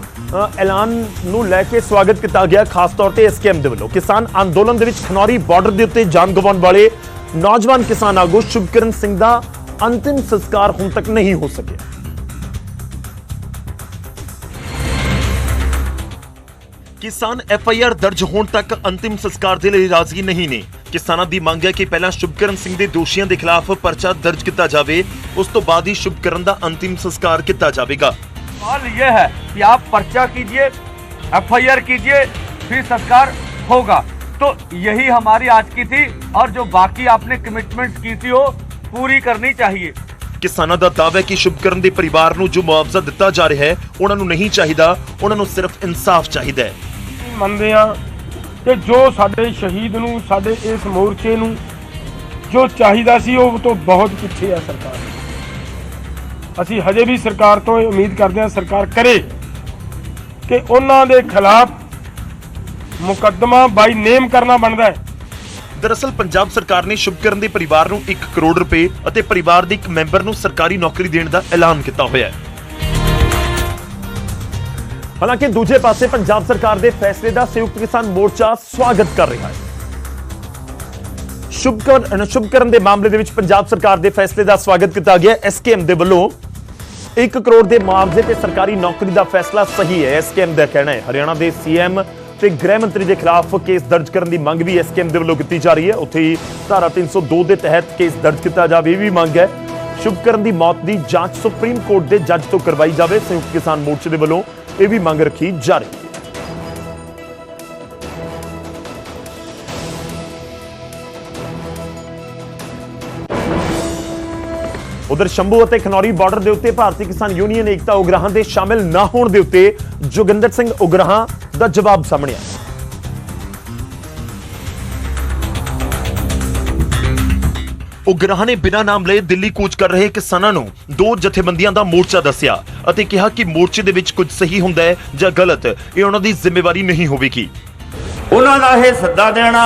ਐਲਾਨ ਨੂੰ ਲੈ ਕੇ ਸਵਾਗਤ ਕੀਤਾ ਗਿਆ, ਖਾਸ ਤੌਰ ਤੇ ਐਸਕੇਐਮ ਦੇ ਵੱਲੋਂ। ਕਿਸਾਨ ਅੰਦੋਲਨ ਦੇ ਵਿੱਚ ਖਨੌਰੀ ਬਾਰਡਰ ਦੇ ਉੱਤੇ ਜਾਨ ਗਵਾਉਣ ਵਾਲੇ ਨੌਜਵਾਨ ਕਿਸਾਨ ਆਗੂ ਸ਼ੁਭਕਰਨ ਸਿੰਘ ਦਾ ਅੰਤਿਮ ਸੰਸਕਾਰ ਹੁਣ ਤੱਕ ਨਹੀਂ ਹੋ ਸਕਿਆ ਕਿਸਾਨ ਐਫ ਆਈ ਆਰ ਦਰਜ ਹੋਣ ਤੱਕ ਅੰਤਿਮ ਸੰਸਕਾਰ ਦੇ ਲਈ ਰਾਜ਼ੀ ਨਹੀਂ ਨੇ ਕਿਸਾਨਾਂ ਦੀ ਮੰਗ ਹੈ ਕਿ ਪਹਿਲਾਂ ਸ਼ੁਭਕਰਨ ਸਿੰਘ ਦੇ ਦੋਸ਼ੀਆਂ ਦੇ ਖਿਲਾਫ ਪਰਚਾ ਦਰਜ ਕੀਤਾ ਜਾਵੇ ਉਸ ਤੋਂ ਬਾਅਦ ਹੀ ਸ਼ੁਭਕਰਨ ਦਾ ਅੰਤਿਮ ਸੰਸਕਾਰ ਕੀਤਾ ਜਾਵੇਗਾ सवाल ये है कि आप पर्चा कीजिए एफआईआर कीजिए फिर संस्कार होगा तो यही हमारी आज की थी और जो बाकी आपने कमिटमेंट की थी वो ਪੂਰੀ ਕਰਨੀ ਚਾਹੀਏ। ਕਿਸਾਨਾਂ ਦਾ ਦਾਅਵਾ ਹੈ ਕਿ ਸ਼ੁਭਕਰਨ ਦੇ ਪਰਿਵਾਰ ਨੂੰ ਜੋ ਮੁਆਵਜ਼ਾ ਦਿੱਤਾ ਜਾ ਰਿਹਾ ਹੈ ਉਹਨਾਂ ਨੂੰ ਨਹੀਂ ਚਾਹੀਦਾ ਉਹਨਾਂ ਨੂੰ ਸਿਰਫ ਇਨਸਾਫ ਚਾਹੀਦਾ ਹੈ। ਮੰਨਦੇ ਆ ਕਿ ਜੋ ਸਾਡੇ ਸ਼ਹੀਦ ਨੂੰ ਸਾਡੇ ਇਸ ਮੋਰਚੇ ਨੂੰ ਜੋ ਚਾਹੀਦਾ ਸੀ ਉਹ ਤੋਂ ਬਹੁਤ ਪਿੱਛੇ ਆ ਸਰਕਾਰ। ਅਸੀਂ ਹਜੇ ਵੀ ਸਰਕਾਰ ਤੋਂ ਉਮੀਦ ਕਰਦੇ ਹਾਂ ਸਰਕਾਰ ਕਰੇ ਕਿ ਉਹਨਾਂ ਦੇ ਖਿਲਾਫ ਮੁਕੱਦਮਾ ਬਾਈ ਨੇਮ ਕਰਨਾ ਬਣਦਾ ਹੈ। ਦਰਅਸਲ ਪੰਜਾਬ ਸਰਕਾਰ ਨੇ ਸ਼ੁਭਕਰਨ ਦੇ ਪਰਿਵਾਰ ਨੂੰ 1 ਕਰੋੜ ਰੁਪਏ ਅਤੇ ਪਰਿਵਾਰ ਦੇ ਇੱਕ ਮੈਂਬਰ ਨੂੰ ਸਰਕਾਰੀ ਨੌਕਰੀ ਦੇਣ ਦਾ ਐਲਾਨ ਕੀਤਾ ਹੋਇਆ ਹੈ। ਹਾਲਾਂਕਿ ਦੂਜੇ ਪਾਸੇ ਪੰਜਾਬ ਸਰਕਾਰ ਦੇ ਫੈਸਲੇ ਦਾ ਸੰਯੁਕਤ ਕਿਸਾਨ ਮੋਰਚਾ ਸਵਾਗਤ ਕਰ ਰਿਹਾ ਹੈ। ਸ਼ੁਭਕਰਨ ਸ਼ੁਭਕਰਨ ਦੇ ਮਾਮਲੇ ਦੇ ਵਿੱਚ ਪੰਜਾਬ ਸਰਕਾਰ ਦੇ ਫੈਸਲੇ ਦਾ ਸਵਾਗਤ ਕੀਤਾ ਗਿਆ। ਐਸਕੇਐਮ ਦੇ ਵੱਲੋਂ 1 ਕਰੋੜ ਦੇ ਮੁਆਵਜ਼ੇ ਤੇ ਸਰਕਾਰੀ ਨੌਕਰੀ ਦਾ ਫੈਸਲਾ ਸਹੀ ਹੈ। ਐਸਕੇਐਮ ਦਾ ਕਹਿਣਾ ਹੈ, ਹਰਿਆਣਾ ਦੇ ਸੀਐਮ ਤੇ ਗ੍ਰਹਿ ਮੰਤਰੀ ਦੇ ਖਿਲਾਫ ਕੇਸ ਦਰਜ ਕਰਨ ਦੀ ਮੰਗ ਵੀ ਐਸਕੇਐਮ ਦੇ ਵੱਲੋਂ ਕੀਤੀ ਜਾ ਰਹੀ ਹੈ। ਉੱਥੇ ਹੀ ਧਾਰਾ 302 ਦੇ ਤਹਿਤ ਕੇਸ ਦਰਜ ਕੀਤਾ ਜਾਵੇ, ਇਹ ਵੀ ਮੰਗ ਹੈ। ਸ਼ੁਭਕਰਨ ਦੀ ਮੌਤ ਦੀ ਜਾਂਚ ਸੁਪਰੀਮ ਕੋਰਟ ਦੇ ਜੱਜ ਤੋਂ ਕਰਵਾਈ ਜਾਵੇ। ਸੰਯੁਕਤ ਕਿਸਾਨ ਮੋਰਚੇ ਦੇ ਵੱਲੋਂ ਇਹ ਵੀ ਮੰਗ ਰੱਖੀ ਜਾ ਰਹੀ ਹੈ। ਉਧਰ ਸ਼ੰਭੂ ਅਤੇ ਖਨੌਰੀ ਬਾਰਡਰ ਦੇ ਉੱਤੇ ਭਾਰਤੀ ਕਿਸਾਨ ਯੂਨੀਅਨ ਏਕਤਾ ਉਗਰਾਹਾਂ ਦੇ ਸ਼ਾਮਿਲ ਨਾ ਹੋਣ ਦੇ ਉੱਤੇ ਜੋਗਿੰਦਰ ਸਿੰਘ ਉਗਰਾਹਾਂ ਦਾ ਜਵਾਬ ਸਾਹਮਣੇ ਆਇਆ। ਉਗਰਾਹਾਂ ਨੇ ਬਿਨਾਂ ਨਾਮ ਲਏ ਦਿੱਲੀ ਕੂਚ ਕਰ ਰਹੇ ਕਿਸਾਨਾਂ ਨੂੰ ਦੋ ਜਥੇਬੰਦੀਆਂ ਦਾ ਮੋਰਚਾ ਦੱਸਿਆ ਅਤੇ ਕਿਹਾ ਕਿ ਮੋਰਚੇ ਦੇ ਵਿੱਚ ਕੁਝ ਸਹੀ ਹੁੰਦਾ ਹੈ ਜਾਂ ਗਲਤ, ਇਹ ਉਹਨਾਂ ਦੀ ਜ਼ਿੰਮੇਵਾਰੀ ਨਹੀਂ ਹੋਵੇਗੀ। ਉਹਨਾਂ ਦਾ ਇਹ ਸੱਦਾ ਦੇਣਾ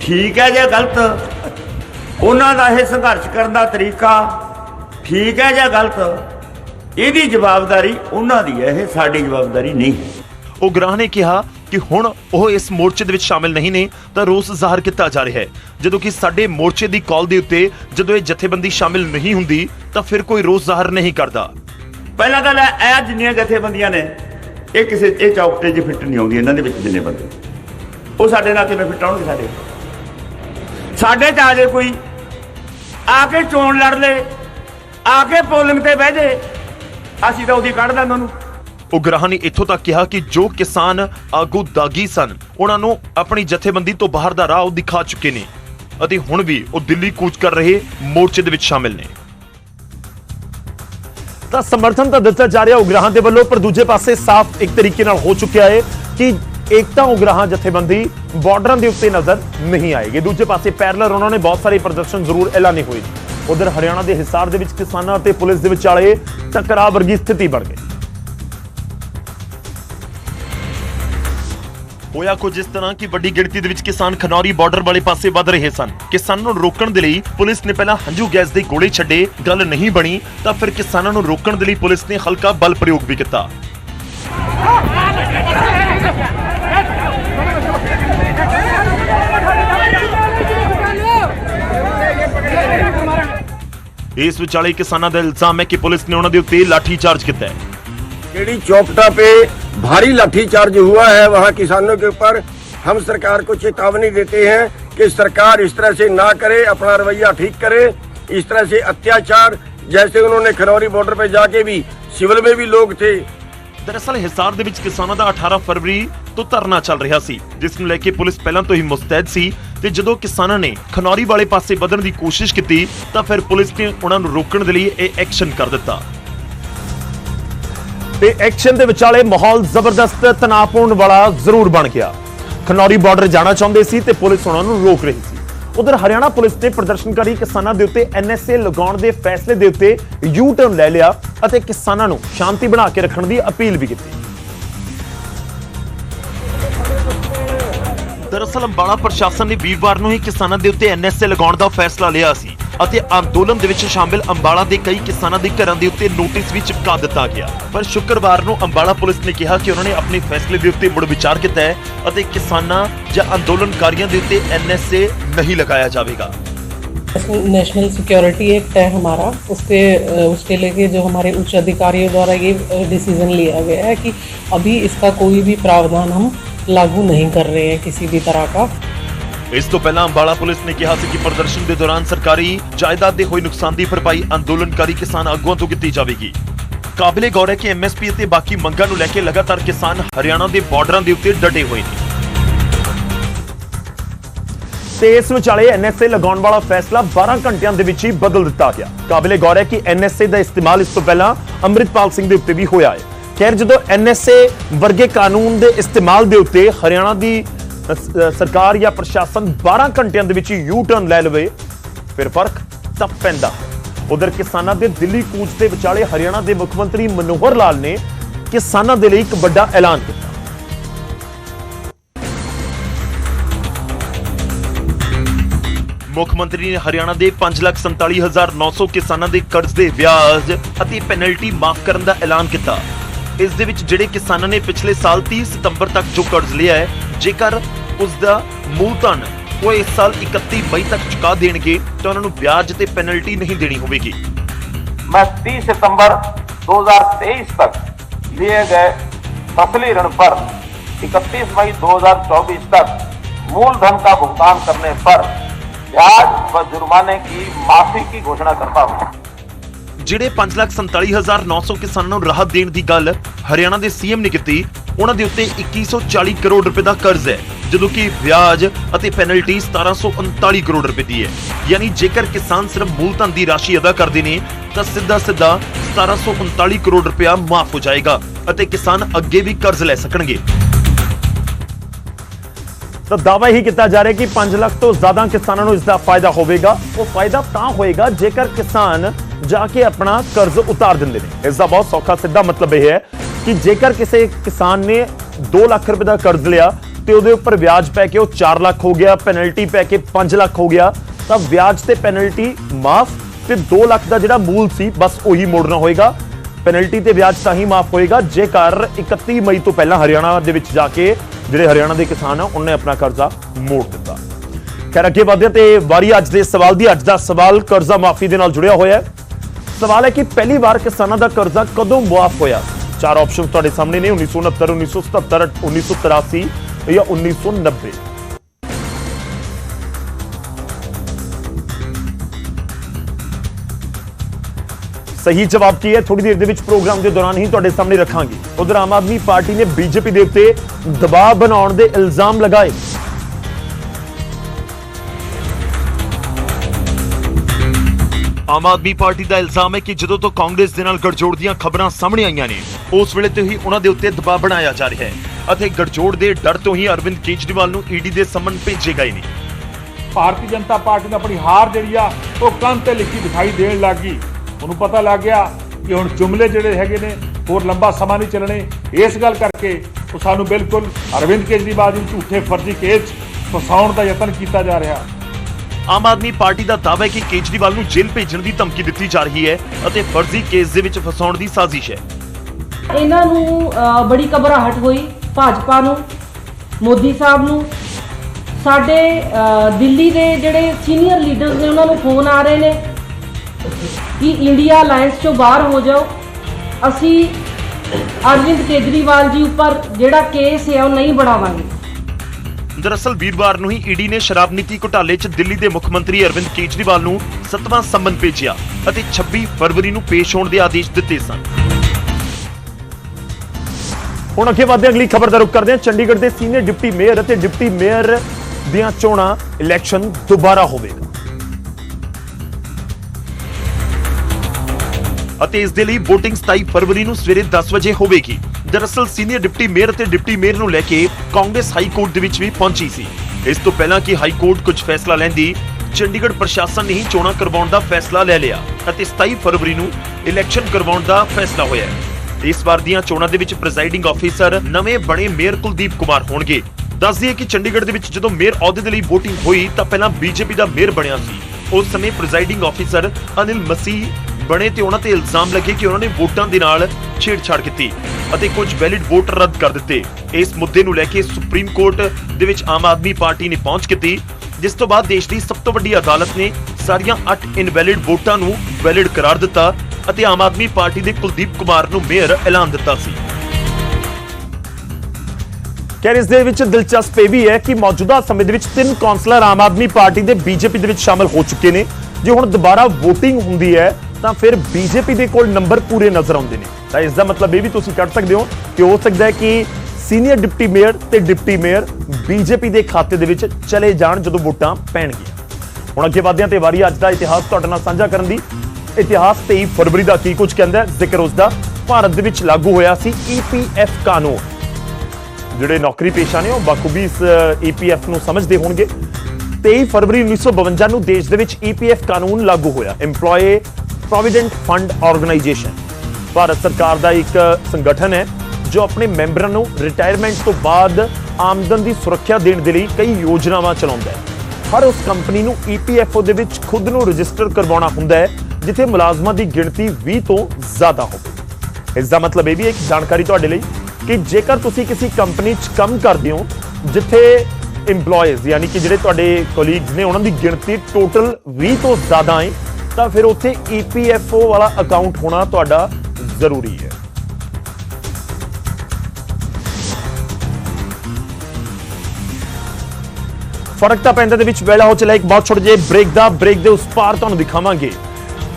ਠੀਕ ਹੈ ਜਾਂ ਗਲਤ? ਉਹਨਾਂ ਦਾ ਇਹ ਸੰਘਰਸ਼ ਕਰਨ ਦਾ ਤਰੀਕਾ ਠੀਕ ਹੈ ਜਾਂ ਗਲਤ? ਇਹਦੀ ਜਵਾਬਦਾਰੀ ਉਹਨਾਂ ਦੀ ਹੈ, ਇਹ ਸਾਡੀ ਜਵਾਬਦਾਰੀ ਨਹੀਂ। ਉਗਰਾਹ ਨੇ ਕਿਹਾ ਕਿ ਹੁਣ ਉਹ ਇਸ ਮੋਰਚੇ ਦੇ ਵਿੱਚ ਸ਼ਾਮਿਲ ਨਹੀਂ ਨੇ, ਤਾਂ ਰੋਸ ਜ਼ਾਹਰ ਕੀਤਾ ਜਾ ਰਿਹਾ ਹੈ। ਜਦੋਂ ਕਿ ਸਾਡੇ ਮੋਰਚੇ ਦੀ ਕਾਲ ਦੇ ਉੱਤੇ ਜਦੋਂ ਇਹ ਜਥੇਬੰਦੀ ਸ਼ਾਮਿਲ ਨਹੀਂ ਹੁੰਦੀ, ਤਾਂ ਫਿਰ ਕੋਈ ਰੋਸ ਜ਼ਾਹਰ ਨਹੀਂ ਕਰਦਾ। ਪਹਿਲਾਂ ਗੱਲ ਹੈ ਇਹ ਜਿੰਨੀਆਂ ਜਥੇਬੰਦੀਆਂ ਨੇ, ਇਹ ਕਿਸੇ, ਇਹ ਚੌਕਟੇ 'ਚ ਫਿੱਟ ਨਹੀਂ ਆਉਂਦੀ, ਇਹਨਾਂ ਦੇ ਵਿੱਚ ਜਿੰਨੇ ਬੰਦੇ। ਉਹ ਸਾਡੇ ਨਾਲ ਕਿਵੇਂ ਫਿੱਟ ਆਉਣਗੇ ਸਾਡੇ? ਸਾਡੇ 'ਚ ਆ ਜੇ ਕੋਈ ਆ ਕੇ ਚੋਣ ਲੜ ਲੈ, ਆ ਕੇ ਪੋਲਿੰਗ ਤੇ ਬਹਿ ਜੇ, ਅਸੀਂ ਤਾਂ ਉਹਦੀ ਕੱਢ ਦਾਂਗੇ ਉਹਨੂੰ। ਉਗਰਾਹਾਂ ਨੇ ਇੱਥੋਂ ਤੱਕ ਕਿਹਾ ਕਿ ਜੋ ਕਿਸਾਨ ਆਗੂ ਦਾਗੀ ਸਨ, ਉਹਨਾਂ ਨੂੰ ਆਪਣੀ ਜਥੇਬੰਦੀ ਤੋਂ ਬਾਹਰ ਦਾ ਰਾਹ ਉਹ ਦਿਖਾ ਚੁੱਕੇ ਨੇ ਅਤੇ ਹੁਣ ਵੀ ਉਹ ਦਿੱਲੀ ਕੂਚ ਕਰ ਰਹੇ ਮੋਰਚੇ ਦੇ ਵਿੱਚ ਸ਼ਾਮਿਲ ਨੇ। ਤਾਂ ਸਮਰਥਨ ਤਾਂ ਦਿੱਤਾ ਜਾ ਰਿਹਾ ਉਗਰਾਹਾਂ ਦੇ ਵੱਲੋਂ, ਪਰ ਦੂਜੇ ਪਾਸੇ ਸਾਫ਼ ਇੱਕ ਤਰੀਕੇ ਨਾਲ ਹੋ ਚੁੱਕਿਆ ਹੈ ਕਿ ਏਕਤਾ ਉਗਰਾਹਾਂ ਜਥੇਬੰਦੀ ਬਾਰਡਰਾਂ ਦੇ ਉੱਤੇ ਨਜ਼ਰ ਨਹੀਂ ਆਏਗੀ। ਦੂਜੇ ਪਾਸੇ ਪੈਰਲਰ ਉਹਨਾਂ ਨੇ ਬਹੁਤ ਸਾਰੇ ਪ੍ਰਦਰਸ਼ਨ ਜ਼ਰੂਰ ਐਲਾਨੇ ਹੋਏ ਉਧਰ ਹਰਿਆਣਾ ਦੇ ਹਿਸਾਰ ਦੇ ਵਿੱਚ ਕਿਸਾਨਾਂ ਅਤੇ ਪੁਲਿਸ ਦੇ ਵਿਚਾਲੇ ਟਕਰਾਅ ਵਰਗੀ ਸਥਿਤੀ ਬਣ ਗਈ। ਹੋਇਆ ਕੁਝ ਇਸ ਤਰ੍ਹਾਂ ਕਿ ਵੱਡੀ ਗਿਣਤੀ ਦੇ ਵਿੱਚ ਕਿਸਾਨ ਖਨੌਰੀ ਬਾਰਡਰ ਵਾਲੇ ਪਾਸੇ ਵੱਧ ਰਹੇ ਸਨ। ਕਿਸਾਨਾਂ ਨੂੰ ਰੋਕਣ ਦੇ ਲਈ ਪੁਲਿਸ ਨੇ ਪਹਿਲਾਂ ਹੰਝੂ ਗੈਸ ਦੇ ਗੋਲੇ ਛੱਡੇ, ਗੱਲ ਨਹੀਂ ਬਣੀ, ਤਾਂ ਫਿਰ ਕਿਸਾਨਾਂ ਨੂੰ ਰੋਕਣ ਦੇ ਲਈ ਪੁਲਿਸ ਨੇ ਹਲਕਾ ਬਲ ਪ੍ਰਯੋਗ ਵੀ ਕੀਤਾ। ਇਸ ਵਿਚਾਲੇ ਕਿਸਾਨਾਂ ਦਾ ਇਲਜ਼ਾਮ ਹੈ ਕਿ ਪੁਲਿਸ ਨੇ ਉਹਨਾਂ ਦੇ ਉੱਤੇ ਲਾਠੀ ਚਾਰਜ ਕੀਤਾ ਹੈ। केड़ी चौपटा पे भारी लाठीचार्ज हुआ है वहाँ किसानों के ऊपर हम सरकार को चेतावनी देते हैं कि सरकार इस तरह से ना करे अपना रवैया ठीक करे इस तरह से अत्याचार जैसे उन्होंने खरौरी बॉर्डर पे जाके भी सिविल में भी लोग थे ਦਰਅਸਲ ਹਿਸਾਰ ਦੇ ਵਿੱਚ ਕਿਸਾਨਾਂ ਦਾ 18 ਫਰਵਰੀ ਤੋਂ ਧਰਨਾ ਚੱਲ ਰਿਹਾ ਸੀ ਜਿਸ ਨੂੰ ਲੈ ਕੇ ਪੁਲਿਸ ਪਹਿਲਾਂ ਤੋਂ ਹੀ ਮੁਸਤੈਦ ਸੀ ਤੇ ਜਦੋਂ ਕਿਸਾਨਾਂ ਨੇ ਖਨੌਰੀ ਵਾਲੇ ਪਾਸੇ ਵਧਣ ਦੀ ਕੋਸ਼ਿਸ਼ ਕੀਤੀ ਤਾਂ ਫਿਰ ਪੁਲਿਸ ਨੇ ਉਹਨਾਂ ਨੂੰ ਰੋਕਣ ਦੇ ਲਈ ਇਹ ਐਕਸ਼ਨ ਕਰ ਦਿੱਤਾ ਤੇ ਐਕਸ਼ਨ ਦੇ ਵਿਚਾਲੇ ਮਾਹੌਲ ਜ਼ਬਰਦਸਤ, ਤਣਾਅਪੂਰਨ ਵਾਲਾ ਜ਼ਰੂਰ ਬਣ ਗਿਆ। ਖਨੌਰੀ ਬਾਰਡਰ ਜਾਣਾ ਚਾਹੁੰਦੇ ਸੀ ਤੇ ਪੁਲਿਸ ਉਹਨਾਂ ਨੂੰ ਰੋਕ ਰਹੀ ਸੀ। ਉਧਰ ਹਰਿਆਣਾ ਪੁਲਿਸ ਨੇ ਪ੍ਰਦਰਸ਼ਨਕਾਰੀ ਕਿਸਾਨਾਂ ਦੇ ਉੱਤੇ ਐਨਐਸਏ ਲਗਾਉਣ ਦੇ ਫੈਸਲੇ ਦੇ ਉੱਤੇ ਯੂ ਟਰਨ ਲੈ ਲਿਆ ਅਤੇ ਕਿਸਾਨਾਂ ਨੂੰ ਸ਼ਾਂਤੀ ਬਣਾ ਕੇ ਰੱਖਣ ਦੀ ਅਪੀਲ ਵੀ ਕੀਤੀ। ਦਰਅਸਲ ਅੰਬਾਲਾ ਪ੍ਰਸ਼ਾਸਨ ਨੇ ਵੀਰਵਾਰ ਨੂੰ ਹੀ ਕਿਸਾਨਾਂ ਦੇ ਉੱਤੇ ਐਨਐਸਏ ਲਗਾਉਣ ਦਾ ਫੈਸਲਾ ਲਿਆ ਸੀ। ਅਤੇ ਅੰਦੋਲਨ ਦੇ ਵਿੱਚ ਸ਼ਾਮਿਲ ਅੰਬਾਲਾ ਦੇ ਕਈ ਕਿਸਾਨਾਂ ਦੇ ਘਰਾਂ ਦੇ ਉੱਤੇ ਨੋਟਿਸ ਵੀ ਚਿਪਕਾ ਦਿੱਤਾ ਗਿਆ ਪਰ ਸ਼ੁੱਕਰਵਾਰ ਨੂੰ ਅੰਬਾਲਾ ਪੁਲਿਸ ਨੇ ਕਿਹਾ ਕਿ ਉਹਨਾਂ ਨੇ ਆਪਣੇ ਫੈਸਲੇ ਦੇ ਉੱਤੇ ਮੁੜ ਵਿਚਾਰ ਕੀਤਾ ਹੈ ਅਤੇ ਕਿਸਾਨਾਂ ਜਾਂ ਅੰਦੋਲਨਕਾਰੀਆਂ ਦੇ ਉੱਤੇ ਐਨਐਸਏ ਨਹੀਂ ਲਗਾਇਆ ਜਾਵੇਗਾ नेशनल सिक्योरिटी एक्ट है हमारा उसके अ, उसके लेके जो हमारे उच्च अधिकारियों द्वारा ये डिसीजन लिया गया है कि अभी इसका कोई भी प्रावधान हम लागू नहीं कर रहे हैं किसी भी तरह का ਇਸ ਤੋਂ ਪਹਿਲਾਂ ਅੰਬਾਲਾ ਪੁਲਿਸ ਨੇ ਕਿਹਾ ਸੀ ਕਿ ਪ੍ਰਦਰਸ਼ਨ ਦੇ ਦੌਰਾਨ ਸਰਕਾਰੀ ਜਾਇਦਾਦ ਦੇ ਹੋਏ ਨੁਕਸਾਨ ਦੀ ਭਰਪਾਈ ਅੰਦੋਲਨਕਾਰੀ ਕਿਸਾਨ ਆਗੂਆਂ ਤੋਂ ਕੀਤੀ ਜਾਵੇਗੀ। ਕਾਬਿਲੇ ਗੌਰ ਹੈ ਕਿ ਐਮਐਸਪੀ ਅਤੇ ਬਾਕੀ ਮੰਗਾਂ ਨੂੰ ਲੈ ਕੇ ਲਗਾਤਾਰ ਕਿਸਾਨ ਹਰਿਆਣਾ ਦੇ ਬਾਰਡਰਾਂ ਦੇ ਉੱਤੇ ਡਟੇ ਹੋਏ ਨੇ। ਤੇ ਇਸ ਵਿਚਾਲੇ ਐਨਐਸਏ ਲਗਾਉਣ ਵਾਲਾ ਫੈਸਲਾ 12 ਘੰਟਿਆਂ ਦੇ ਵਿੱਚ ਹੀ ਬਦਲ ਦਿੱਤਾ ਗਿਆ। ਕਾਬਲੇ ਗੌਰ ਹੈ ਕਿ ਐਨਐਸਏ ਦਾ ਇਸਤੇਮਾਲ ਇਸ ਤੋਂ ਪਹਿਲਾਂ ਅੰਮ੍ਰਿਤਪਾਲ ਸਿੰਘ ਦੇ ਉੱਤੇ ਵੀ ਹੋਇਆ ਹੈ। ਖੈਰ, ਜਦੋਂ ਐਨਐਸਏ ਵਰਗੇ ਕਾਨੂੰਨ ਦੇ ਇਸਤੇਮਾਲ ਦੇ ਉੱਤੇ ਹਰਿਆਣਾ ਦੀ ਸਰਕਾਰ ਜਾਂ ਪ੍ਰਸ਼ਾਸਨ 12 ਘੰਟਿਆਂ ਦੇ ਵਿੱਚ ਯੂ ਟਰਨ ਲੈ ਲਵੇ, ਫਿਰ ਫ਼ਰਕ ਤਾਂ ਪੈਂਦਾ। ਉਧਰ ਕਿਸਾਨਾਂ ਦੇ ਦਿੱਲੀ ਕੂਚ ਦੇ ਵਿਚਾਲੇ ਹਰਿਆਣਾ ਦੇ ਮੁੱਖ ਮੰਤਰੀ ਮਨੋਹਰ ਲਾਲ ਨੇ ਕਿਸਾਨਾਂ ਦੇ ਲਈ ਇੱਕ ਵੱਡਾ ਐਲਾਨ ਕੀਤਾ। ਮੁੱਖ ਮੰਤਰੀ ਨੇ ਹਰਿਆਣਾ ਦੇ 547900 ਕਿਸਾਨਾਂ ਦੇ ਕਰਜ਼ ਦੇ ਵਿਆਜ ਅਤੇ ਪੈਨਲਟੀ ਮਾਫ ਕਰਨ ਦਾ ਐਲਾਨ ਕੀਤਾ। ਇਸ ਦੇ ਵਿੱਚ ਜਿਹੜੇ ਕਿਸਾਨਾਂ ਨੇ ਪਿਛਲੇ ਸਾਲ 30 ਸਤੰਬਰ ਤੱਕ ਜੋ ਕਰਜ਼ ਲਿਆ ਹੈ, ਜੇਕਰ ਉਸ ਦਾ ਮੂਲ ਧਨ ਉਹ ਇਸ ਸਾਲ 31 ਮਈ ਤੱਕ ਚੁਕਾ ਦੇਣਗੇ ਤਾਂ ਉਹਨਾਂ ਨੂੰ ਵਿਆਜ ਤੇ ਪੈਨਲਟੀ ਨਹੀਂ ਦੇਣੀ ਹੋਵੇਗੀ मैं तीस सितंबर 2023 तक लिए गए फसली ऋण पर 31 मई 2024 तक मूलधन का भुगतान करने पर ब्याज व जुर्माने की माफी की घोषणा करता हूँ ਜਿਹੜੇ 547900 ਕਿਸਾਨਾਂ ਨੂੰ ਰਾਹਤ ਦੇਣ ਦੀ ਗੱਲ ਹਰਿਆਣਾ ਦੇ ਸੀਐਮ ਨੇ ਕੀਤੀ ਉਹਨਾਂ ਦੇ ਉੱਤੇ 2140 ਕਰੋੜ ਰੁਪਏ ਦਾ ਕਰਜ਼ ਹੈ, ਜਦੋਂ ਕਿ ਵਿਆਜ ਅਤੇ ਪੈਨਲਟੀ 1739 ਕਰੋੜ ਰੁਪਏ ਦੀ ਹੈ। ਯਾਨੀ ਜੇਕਰ ਕਿਸਾਨ ਸਿਰਫ ਮੂਲਧਨ ਦੀ ਰਾਸ਼ੀ ਅਦਾ ਕਰਦੇ ਨੇ, ਤਾਂ ਸਿੱਧਾ ਸਿੱਧਾ 1739 ਕਰੋੜ ਰੁਪਇਆ ਮਾਫ ਹੋ ਜਾਏਗਾ ਅਤੇ ਕਿਸਾਨ ਅੱਗੇ ਵੀ ਕਰਜ਼ ਲੈ ਸਕਣਗੇ। ਤਾਂ ਦਾਅਵਾ ਹੀ ਕੀਤਾ ਜਾ ਰਿਹਾ ਕਿ 5 ਲੱਖ ਤੋਂ ਜ਼ਿਆਦਾ ਕਿਸਾਨਾਂ ਨੂੰ ਇਸ ਦਾ ਫਾਇਦਾ ਹੋਵੇਗਾ। ਉਹ ਫਾਇਦਾ ਤਾਂ ਹੋਏਗਾ ਜੇਕਰ ਕਿਸਾਨ ਜਾ ਕੇ ਆਪਣਾ ਕਰਜ਼ ਉਤਾਰ ਦਿੰਦੇ ਨੇ। ਇਸ ਦਾ ਬਹੁਤ ਸੌਖਾ ਸਿੱਧਾ ਮਤਲਬ ਇਹ ਹੈ ਕਿ ਜੇਕਰ ਕਿਸੇ ਕਿਸਾਨ ਨੇ 2 ਲੱਖ ਰੁਪਏ ਦਾ ਕਰਜ਼ ਲਿਆ ਤੇ ਉਹਦੇ ਉੱਪਰ ਵਿਆਜ ਪੈ ਕੇ ਉਹ 4 ਲੱਖ ਹੋ ਗਿਆ ਪੈਨਲਟੀ ਪੈ ਕੇ 5 ਲੱਖ ਹੋ ਗਿਆ, ਤਾਂ ਵਿਆਜ ਤੇ ਪੈਨਲਟੀ ਮਾਫ ਤੇ 2 ਲੱਖ ਦਾ ਜਿਹੜਾ ਮੂਲ ਸੀ, ਬਸ ਉਹੀ ਮੋੜਨਾ ਹੋਏਗਾ। ਪੈਨਲਟੀ ਤੇ ਵਿਆਜ ਤਾਂ ਹੀ ਮਾਫ ਹੋਏਗਾ, ਜੇਕਰ 31 ਮਈ ਤੋਂ ਪਹਿਲਾਂ ਹਰਿਆਣਾ ਦੇ ਵਿੱਚ ਜਾ ਕੇ ਜਿਹੜੇ ਹਰਿਆਣਾ ਦੇ ਕਿਸਾਨ ਆ, ਉਹਨੇ ਆਪਣਾ ਕਰਜ਼ਾ ਮੋੜ ਦਿੱਤਾ। ਖੈਰ, ਅੱਗੇ ਵਧਦੇ ਹਾਂ ਤੇ ਵਾਰੀ ਅੱਜ ਦੇ ਸਵਾਲ ਦੀ, ਅੱਜ ਦਾ ਸਵਾਲ ਕਰਜ਼ਾ ਮਾਫੀ ਦੇ ਨਾਲ ਜੁੜਿਆ ਹੋਇਆ ਹੈ। ਸਵਾਲ ਹੈ ਕਿ ਪਹਿਲੀ ਵਾਰ ਕਿਸਾਨਾਂ ਦਾ ਕਰਜ਼ਾ ਕਦੋਂ ਮੁਆਫ ਹੋਇਆ? ਚਾਰ ਆਪਸ਼ਨ ਤੁਹਾਡੇ ਸਾਹਮਣੇ ਨੇ 1969 1977 1983 ਜਾਂ 1990 ਸਹੀ ਜਵਾਬ ਕੀ ਹੈ? ਥੋੜੀ ਦੇਰ ਦੇ ਵਿੱਚ ਪ੍ਰੋਗਰਾਮ ਦੇ ਦੌਰਾਨ ਹੀ ਤੁਹਾਡੇ ਸਾਹਮਣੇ ਰੱਖਾਂਗੇ। ਉਧਰ ਆਮ ਆਦਮੀ ਪਾਰਟੀ ਨੇ ਬੀਜੇਪੀ ਦੇ ਉੱਤੇ ਦਬਾਅ ਬਣਾਉਣ ਦੇ ਇਲਜ਼ਾਮ ਲਗਾਏ। ਆਮ ਆਦਮੀ ਪਾਰਟੀ ਦਾ ਇਲਜ਼ਾਮ ਹੈ ਕਿ ਜਦੋਂ ਤੋਂ ਕਾਂਗਰਸ ਦੇ ਨਾਲ ਗੜਜੋੜ ਦੀਆਂ ਖਬਰਾਂ ਸਾਹਮਣੇ ਆਈਆਂ ਨੇ, ਉਸ ਵੇਲੇ ਤੋਂ ਹੀ ਉਹਨਾਂ ਦੇ ਉੱਤੇ ਦਬਾਅ ਬਣਾਇਆ ਜਾ ਰਿਹਾ ਹੈ ਅਤੇ ਗੜਜੋੜ ਦੇ ਡਰ ਤੋਂ ਹੀ ਅਰਵਿੰਦ ਕੇਜਰੀਵਾਲ ਨੂੰ ਈਡੀ ਦੇ ਸੰਮਨ ਭੇਜੇ ਗਏ ਨੇ। ਭਾਰਤੀ ਜਨਤਾ ਪਾਰਟੀ ਨੂੰ ਆਪਣੀ ਹਾਰ ਜਿਹੜੀ ਆ, ਉਹ ਕੰਨ ਤੇ ਲਿਖੀ ਦਿਖਾਈ ਦੇਣ ਲੱਗ ਗਈ। ਉਹਨੂੰ ਪਤਾ ਲੱਗ ਗਿਆ ਕਿ ਹੁਣ ਜੁਮਲੇ ਜਿਹੜੇ ਹੈਗੇ ਨੇ, ਹੋਰ ਲੰਬਾ ਸਮਾਂ ਨਹੀਂ ਚੱਲਣੇ। ਇਸ ਗੱਲ ਕਰਕੇ ਉਹ ਸਾਨੂੰ ਬਿਲਕੁਲ ਅਰਵਿੰਦ ਕੇਜਰੀਵਾਲ ਜੀ ਨੂੰ ਝੂਠੇ ਫਰਜ਼ੀ ਕੇਸ ਫਸਾਉਣ ਦਾ ਯਤਨ ਕੀਤਾ ਜਾ ਰਿਹਾ। ਆਮ ਆਦਮੀ ਪਾਰਟੀ ਦਾ ਦਾਅਵਾ ਹੈ ਕਿ ਕੇਜਰੀਵਾਲ ਨੂੰ ਜੇਲ੍ਹ ਭੇਜਣ ਦੀ ਧਮਕੀ ਦਿੱਤੀ ਜਾ ਰਹੀ ਹੈ ਅਤੇ ਫਰਜ਼ੀ ਕੇਸ ਦੇ ਵਿੱਚ ਫਸਾਉਣ ਦੀ ਸਾਜ਼ਿਸ਼ ਹੈ। ਇਹਨਾਂ ਨੂੰ ਬੜੀ ਘਬਰਾਹਟ ਹੋਈ ਭਾਜਪਾ ਨੂੰ, ਮੋਦੀ ਸਾਹਿਬ ਨੂੰ। ਸਾਡੇ ਦਿੱਲੀ ਦੇ ਜਿਹੜੇ ਸੀਨੀਅਰ ਲੀਡਰਸ ਨੇ, ਉਹਨਾਂ ਨੂੰ ਫੋਨ ਆ ਰਹੇ ਨੇ ਕਿ ਇੰਡੀਆ ਅਲਾਈਅੰਸ ਚੋਂ ਬਾਹਰ ਹੋ ਜਾਓ। ਅਸੀਂ ਅਰਵਿੰਦ ਕੇਜਰੀਵਾਲ ਜੀ ਉੱਪਰ ਜਿਹੜਾ ਕੇਸ ਹੈ, ਉਹ ਨਹੀਂ ਬਣਾਵਾਂਗੇ। ਦਰਅਸਲ ਵੀਰਵਾਰ ਨੂੰ ਹੀ ਈਡੀ ਨੇ ਸ਼ਰਾਬ ਨੀਤੀ ਘੁਟਾਲੇ 'ਚ ਦਿੱਲੀ ਦੇ ਮੁੱਖ ਮੰਤਰੀ ਅਰਵਿੰਦ ਕੇਜਰੀਵਾਲ ਨੂੰ ਸੱਤਵਾਂ ਸੰਮਨ ਭੇਜਿਆ ਅਤੇ 26 ਫਰਵਰੀ ਨੂੰ ਪੇਸ਼ ਹੋਣ ਦੇ ਆਦੇਸ਼ ਦਿੱਤੇ ਸਨ। ਹੁਣ ਅੱਗੇ ਵਧਦੇ ਅਗਲੀ ਖਬਰ ਦਾ ਰੁਖ ਕਰਦੇ ਹਾਂ। ਚੰਡੀਗੜ੍ਹ ਦੇ ਸੀਨੀਅਰ ਡਿਪਟੀ ਮੇਅਰ ਅਤੇ ਡਿਪਟੀ ਮੇਅਰ ਦੀਆਂ ਚੋਣਾਂ ਇਲੈਕਸ਼ਨ ਦੁਬਾਰਾ ਹੋਵੇਗਾ ਅਤੇ ਇਸ ਦੇ ਲਈ VOTING 27 ਫਰਵਰੀ ਨੂੰ ਸਵੇਰੇ 10 ਵਜੇ ਹੋਵੇਗੀ। ਦਰਅਸਲ ਸੀਨੀਅਰ ਡਿਪਟੀ ਮੇਅਰ ਅਤੇ ਡਿਪਟੀ ਮੇਅਰ ਨੂੰ ਲੈ ਕੇ ਕਾਂਗਰਸ ਹਾਈ ਕੋਰਟ ਦੇ ਵਿੱਚ ਵੀ ਪਹੁੰਚੀ ਸੀ। ਇਸ ਤੋਂ ਪਹਿਲਾਂ ਕਿ ਹਾਈ ਕੋਰਟ ਕੁਝ ਫੈਸਲਾ ਲੈਂਦੀ ਚੰਡੀਗੜ੍ਹ ਪ੍ਰਸ਼ਾਸਨ ਨੇ ਹੀ ਚੋਣਾਂ ਕਰਵਾਉਣ ਦਾ ਫੈਸਲਾ ਲੈ ਲਿਆ ਅਤੇ 27 ਫਰਵਰੀ ਨੂੰ ਇਲੈਕਸ਼ਨ ਕਰਵਾਉਣ ਦਾ ਫੈਸਲਾ ਹੋਇਆ ਇਸ ਵਾਰ ਦੀਆਂ ਚੋਣਾਂ ਦੇ ਵਿੱਚ ਪ੍ਰੈਜ਼ਾਈਡਿੰਗ ਆਫੀਸਰ ਨਵੇਂ ਬਣੇ ਮੇਅਰ ਕੁਲਦੀਪ ਕੁਮਾਰ ਹੋਣਗੇ। ਦੱਸ ਦਈਏ ਕਿ ਚੰਡੀਗੜ੍ਹ ਦੇ ਵਿੱਚ ਜਦੋਂ ਮੇਅਰ ਅਹੁਦੇ ਦੇ ਲਈ VOTING ਹੋਈ ਤਾਂ ਪਹਿਲਾਂ ਬੀਜੇਪੀ ਦਾ ਮੇਅਰ ਬਣਿਆ ਸੀ। ਉਸ ਸਮੇਂ ਪ੍ਰੈਜ਼ਾਈਡਿੰਗ ਆਫੀਸਰ ਅਨਿਲ ਮਸੀਹ ਬਣੇ ਤੇ ਉਹਨਾਂ ਤੇ ਇਲਜ਼ਾਮ ਲੱਗੇ ਕਿ ਉਹਨਾਂ ਨੇ ਵੋਟਾਂ ਦੇ ਨਾਲ ਛੇੜਛਾੜ ਕੀਤੀ ਅਤੇ ਕੁਝ ਵੈਲਿਡ ਵੋਟ ਰੱਦ ਕਰ ਦਿੱਤੇ। ਇਸ ਮੁੱਦੇ ਨੂੰ ਲੈ ਕੇ ਸੁਪਰੀਮ ਕੋਰਟ ਦੇ ਵਿੱਚ ਆਮ ਆਦਮੀ ਪਾਰਟੀ ਨੇ ਪਹੁੰਚ ਕੀਤੀ, ਜਿਸ ਤੋਂ ਬਾਅਦ ਦੇਸ਼ ਦੀ ਸਭ ਤੋਂ ਵੱਡੀ ਅਦਾਲਤ ਨੇ ਸਾਰੀਆਂ 8 ਇਨਵੈਲਿਡ ਵੋਟਾਂ ਨੂੰ ਵੈਲਿਡ ਕਰਾਰ ਦਿੱਤਾ ਅਤੇ ਆਮ ਆਦਮੀ ਪਾਰਟੀ ਦੇ ਕੁਲਦੀਪ ਕੁਮਾਰ ਨੂੰ ਮੇਅਰ ਐਲਾਨ ਦਿੱਤਾ ਸੀ। ਖੈਰ, ਇਸ ਦੇ ਵਿੱਚ ਦਿਲਚਸਪ ਇਹ ਵੀ ਹੈ ਕਿ ਮੌਜੂਦਾ ਸਮੇਂ ਦੇ ਵਿੱਚ ਤਿੰਨ ਕੌਂਸਲਰ ਆਮ ਆਦਮੀ ਪਾਰਟੀ ਦੇ ਬੀਜੇਪੀ ਦੇ ਵਿੱਚ ਸ਼ਾਮਲ ਹੋ ਚੁੱਕੇ ਨੇ, ਜੇ ਹੁਣ ਦੁਬਾਰਾ VOTING ਹੁੰਦੀ ਹੈ ਤਾਂ ਫਿਰ ਬੀਜੇਪੀ ਦੇ ਕੋਲ ਨੰਬਰ ਪੂਰੇ ਨਜ਼ਰ ਆਉਂਦੇ ਨੇ। ਤਾਂ ਇਸ ਦਾ ਮਤਲਬ ਇਹ ਵੀ ਤੁਸੀਂ ਕੱਢ ਸਕਦੇ ਹੋ ਕਿ ਹੋ ਸਕਦਾ ਹੈ ਕਿ ਸੀਨੀਅਰ ਡਿਪਟੀ ਮੇਅਰ ਤੇ ਡਿਪਟੀ ਮੇਅਰ ਬੀਜੇਪੀ ਦੇ ਖਾਤੇ ਦੇ ਵਿੱਚ ਚਲੇ ਜਾਣ ਜਦੋਂ ਵੋਟਾਂ ਪੈਣਗੀਆਂ। ਹੁਣ ਅੱਗੇ ਵਧਦੇ ਹਾਂ ਤੇ ਵਾਰੀ ਅੱਜ ਦਾ ਇਤਿਹਾਸ ਤੁਹਾਡੇ ਨਾਲ ਸਾਂਝਾ ਕਰਨ ਦੀ। ਇਤਿਹਾਸ 23 ਫਰਵਰੀ ਦਾ ਕੀ ਕੁਝ ਕਹਿੰਦਾ ਜ਼ਿਕਰ ਉਸ ਦਾ। ਭਾਰਤ ਦੇ ਵਿੱਚ ਲਾਗੂ ਹੋਇਆ ਸੀ EPF ਕਾਨੂੰਨ। ਜਿਹੜੇ ਨੌਕਰੀ ਪੇਸ਼ਾ ਨੇ, ਉਹ ਬਾਖੂਬੀ ਇਸ ਈਪੀਐਫ ਨੂੰ ਸਮਝਦੇ ਹੋਣਗੇ। 23 ਫਰਵਰੀ 1952 ਨੂੰ ਦੇਸ਼ ਦੇ ਵਿੱਚ ਈਪੀਐਫ ਕਾਨੂੰਨ ਲਾਗੂ ਹੋਇਆ। EMPLOYE provident fund organisation Bharat ਸਰਕਾਰ ਦਾ ਇੱਕ ਸੰਗਠਨ ਹੈ, ਜੋ ਆਪਣੇ ਮੈਂਬਰਾਂ ਨੂੰ ਰਿਟਾਇਰਮੈਂਟ ਤੋਂ ਬਾਅਦ ਆਮਦਨ ਦੀ ਸੁਰੱਖਿਆ ਦੇਣ ਦੇ ਲਈ ਕਈ ਯੋਜਨਾਵਾਂ ਚਲਾਉਂਦਾ ਹੈ। ਹਰ ਉਸ ਕੰਪਨੀ ਨੂੰ ਈਪੀਐਫਓ ਦੇ ਵਿੱਚ ਖੁਦ ਨੂੰ ਰਜਿਸਟਰ ਕਰਵਾਉਣਾ ਹੁੰਦਾ ਹੈ, ਜਿੱਥੇ ਮੁਲਾਜ਼ਮਾਂ ਦੀ ਗਿਣਤੀ 20 ਤੋਂ ਜ਼ਿਆਦਾ ਹੋਵੇ। ਇਸ ਦਾ ਮਤਲਬ ਇਹ ਵੀ ਹੈ ਇੱਕ ਜਾਣਕਾਰੀ ਤੁਹਾਡੇ ਲਈ ਕਿ ਜੇਕਰ ਤੁਸੀਂ ਕਿਸੇ ਕੰਪਨੀ 'ਚ ਕੰਮ ਕਰਦੇ ਹੋ, ਜਿੱਥੇ EMPLOYEES ਯਾਨੀ ਕਿ ਜਿਹੜੇ ਤੁਹਾਡੇ ਕੋਲੀਗਸ ਨੇ, ਉਹਨਾਂ ਦੀ ਗਿਣਤੀ ਟੋਟਲ 20 ਤੋਂ ਜ਼ਿਆਦਾ ਹੈ ਤਾਂ ਫਿਰ ਉੱਥੇ EPFO ਵਾਲਾ ਅਕਾਊਂਟ ਹੋਣਾ ਤੁਹਾਡਾ ਜ਼ਰੂਰੀ ਹੈ। ਫ਼ਰਕ ਤਾਂ ਪੈਂਦਾ ਦੇ ਵਿੱਚ ਵੇਲਾ ਹੋ ਚਲਾ ਇੱਕ ਬਹੁਤ ਛੋਟੇ ਜਿਹੇ ਬ੍ਰੇਕ ਦਾ ਬ੍ਰੇਕ ਦੇ ਉਸ ਪਾਰ ਤੁਹਾਨੂੰ ਦਿਖਾਵਾਂਗੇ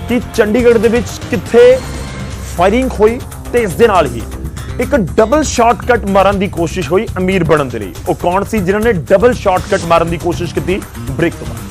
ਕਿ ਚੰਡੀਗੜ੍ਹ ਦੇ ਵਿੱਚ ਕਿੱਥੇ ਫਾਇਰਿੰਗ ਹੋਈ ਤੇ ਇਸ ਦੇ ਨਾਲ ਹੀ ਇੱਕ ਡਬਲ ਸ਼ਾਰਟਕਟ ਮਾਰਨ ਦੀ ਕੋਸ਼ਿਸ਼ ਹੋਈ ਅਮੀਰ ਬਣਨ ਦੇ ਲਈ। ਉਹ ਕੌਣ ਸੀ ਜਿਨ੍ਹਾਂ ਨੇ ਡਬਲ ਸ਼ਾਰਟਕਟ ਮਾਰਨ ਦੀ ਕੋਸ਼ਿਸ਼ ਕੀਤੀ ਬ੍ਰੇਕ ਤੋਂ ਬਾਅਦ?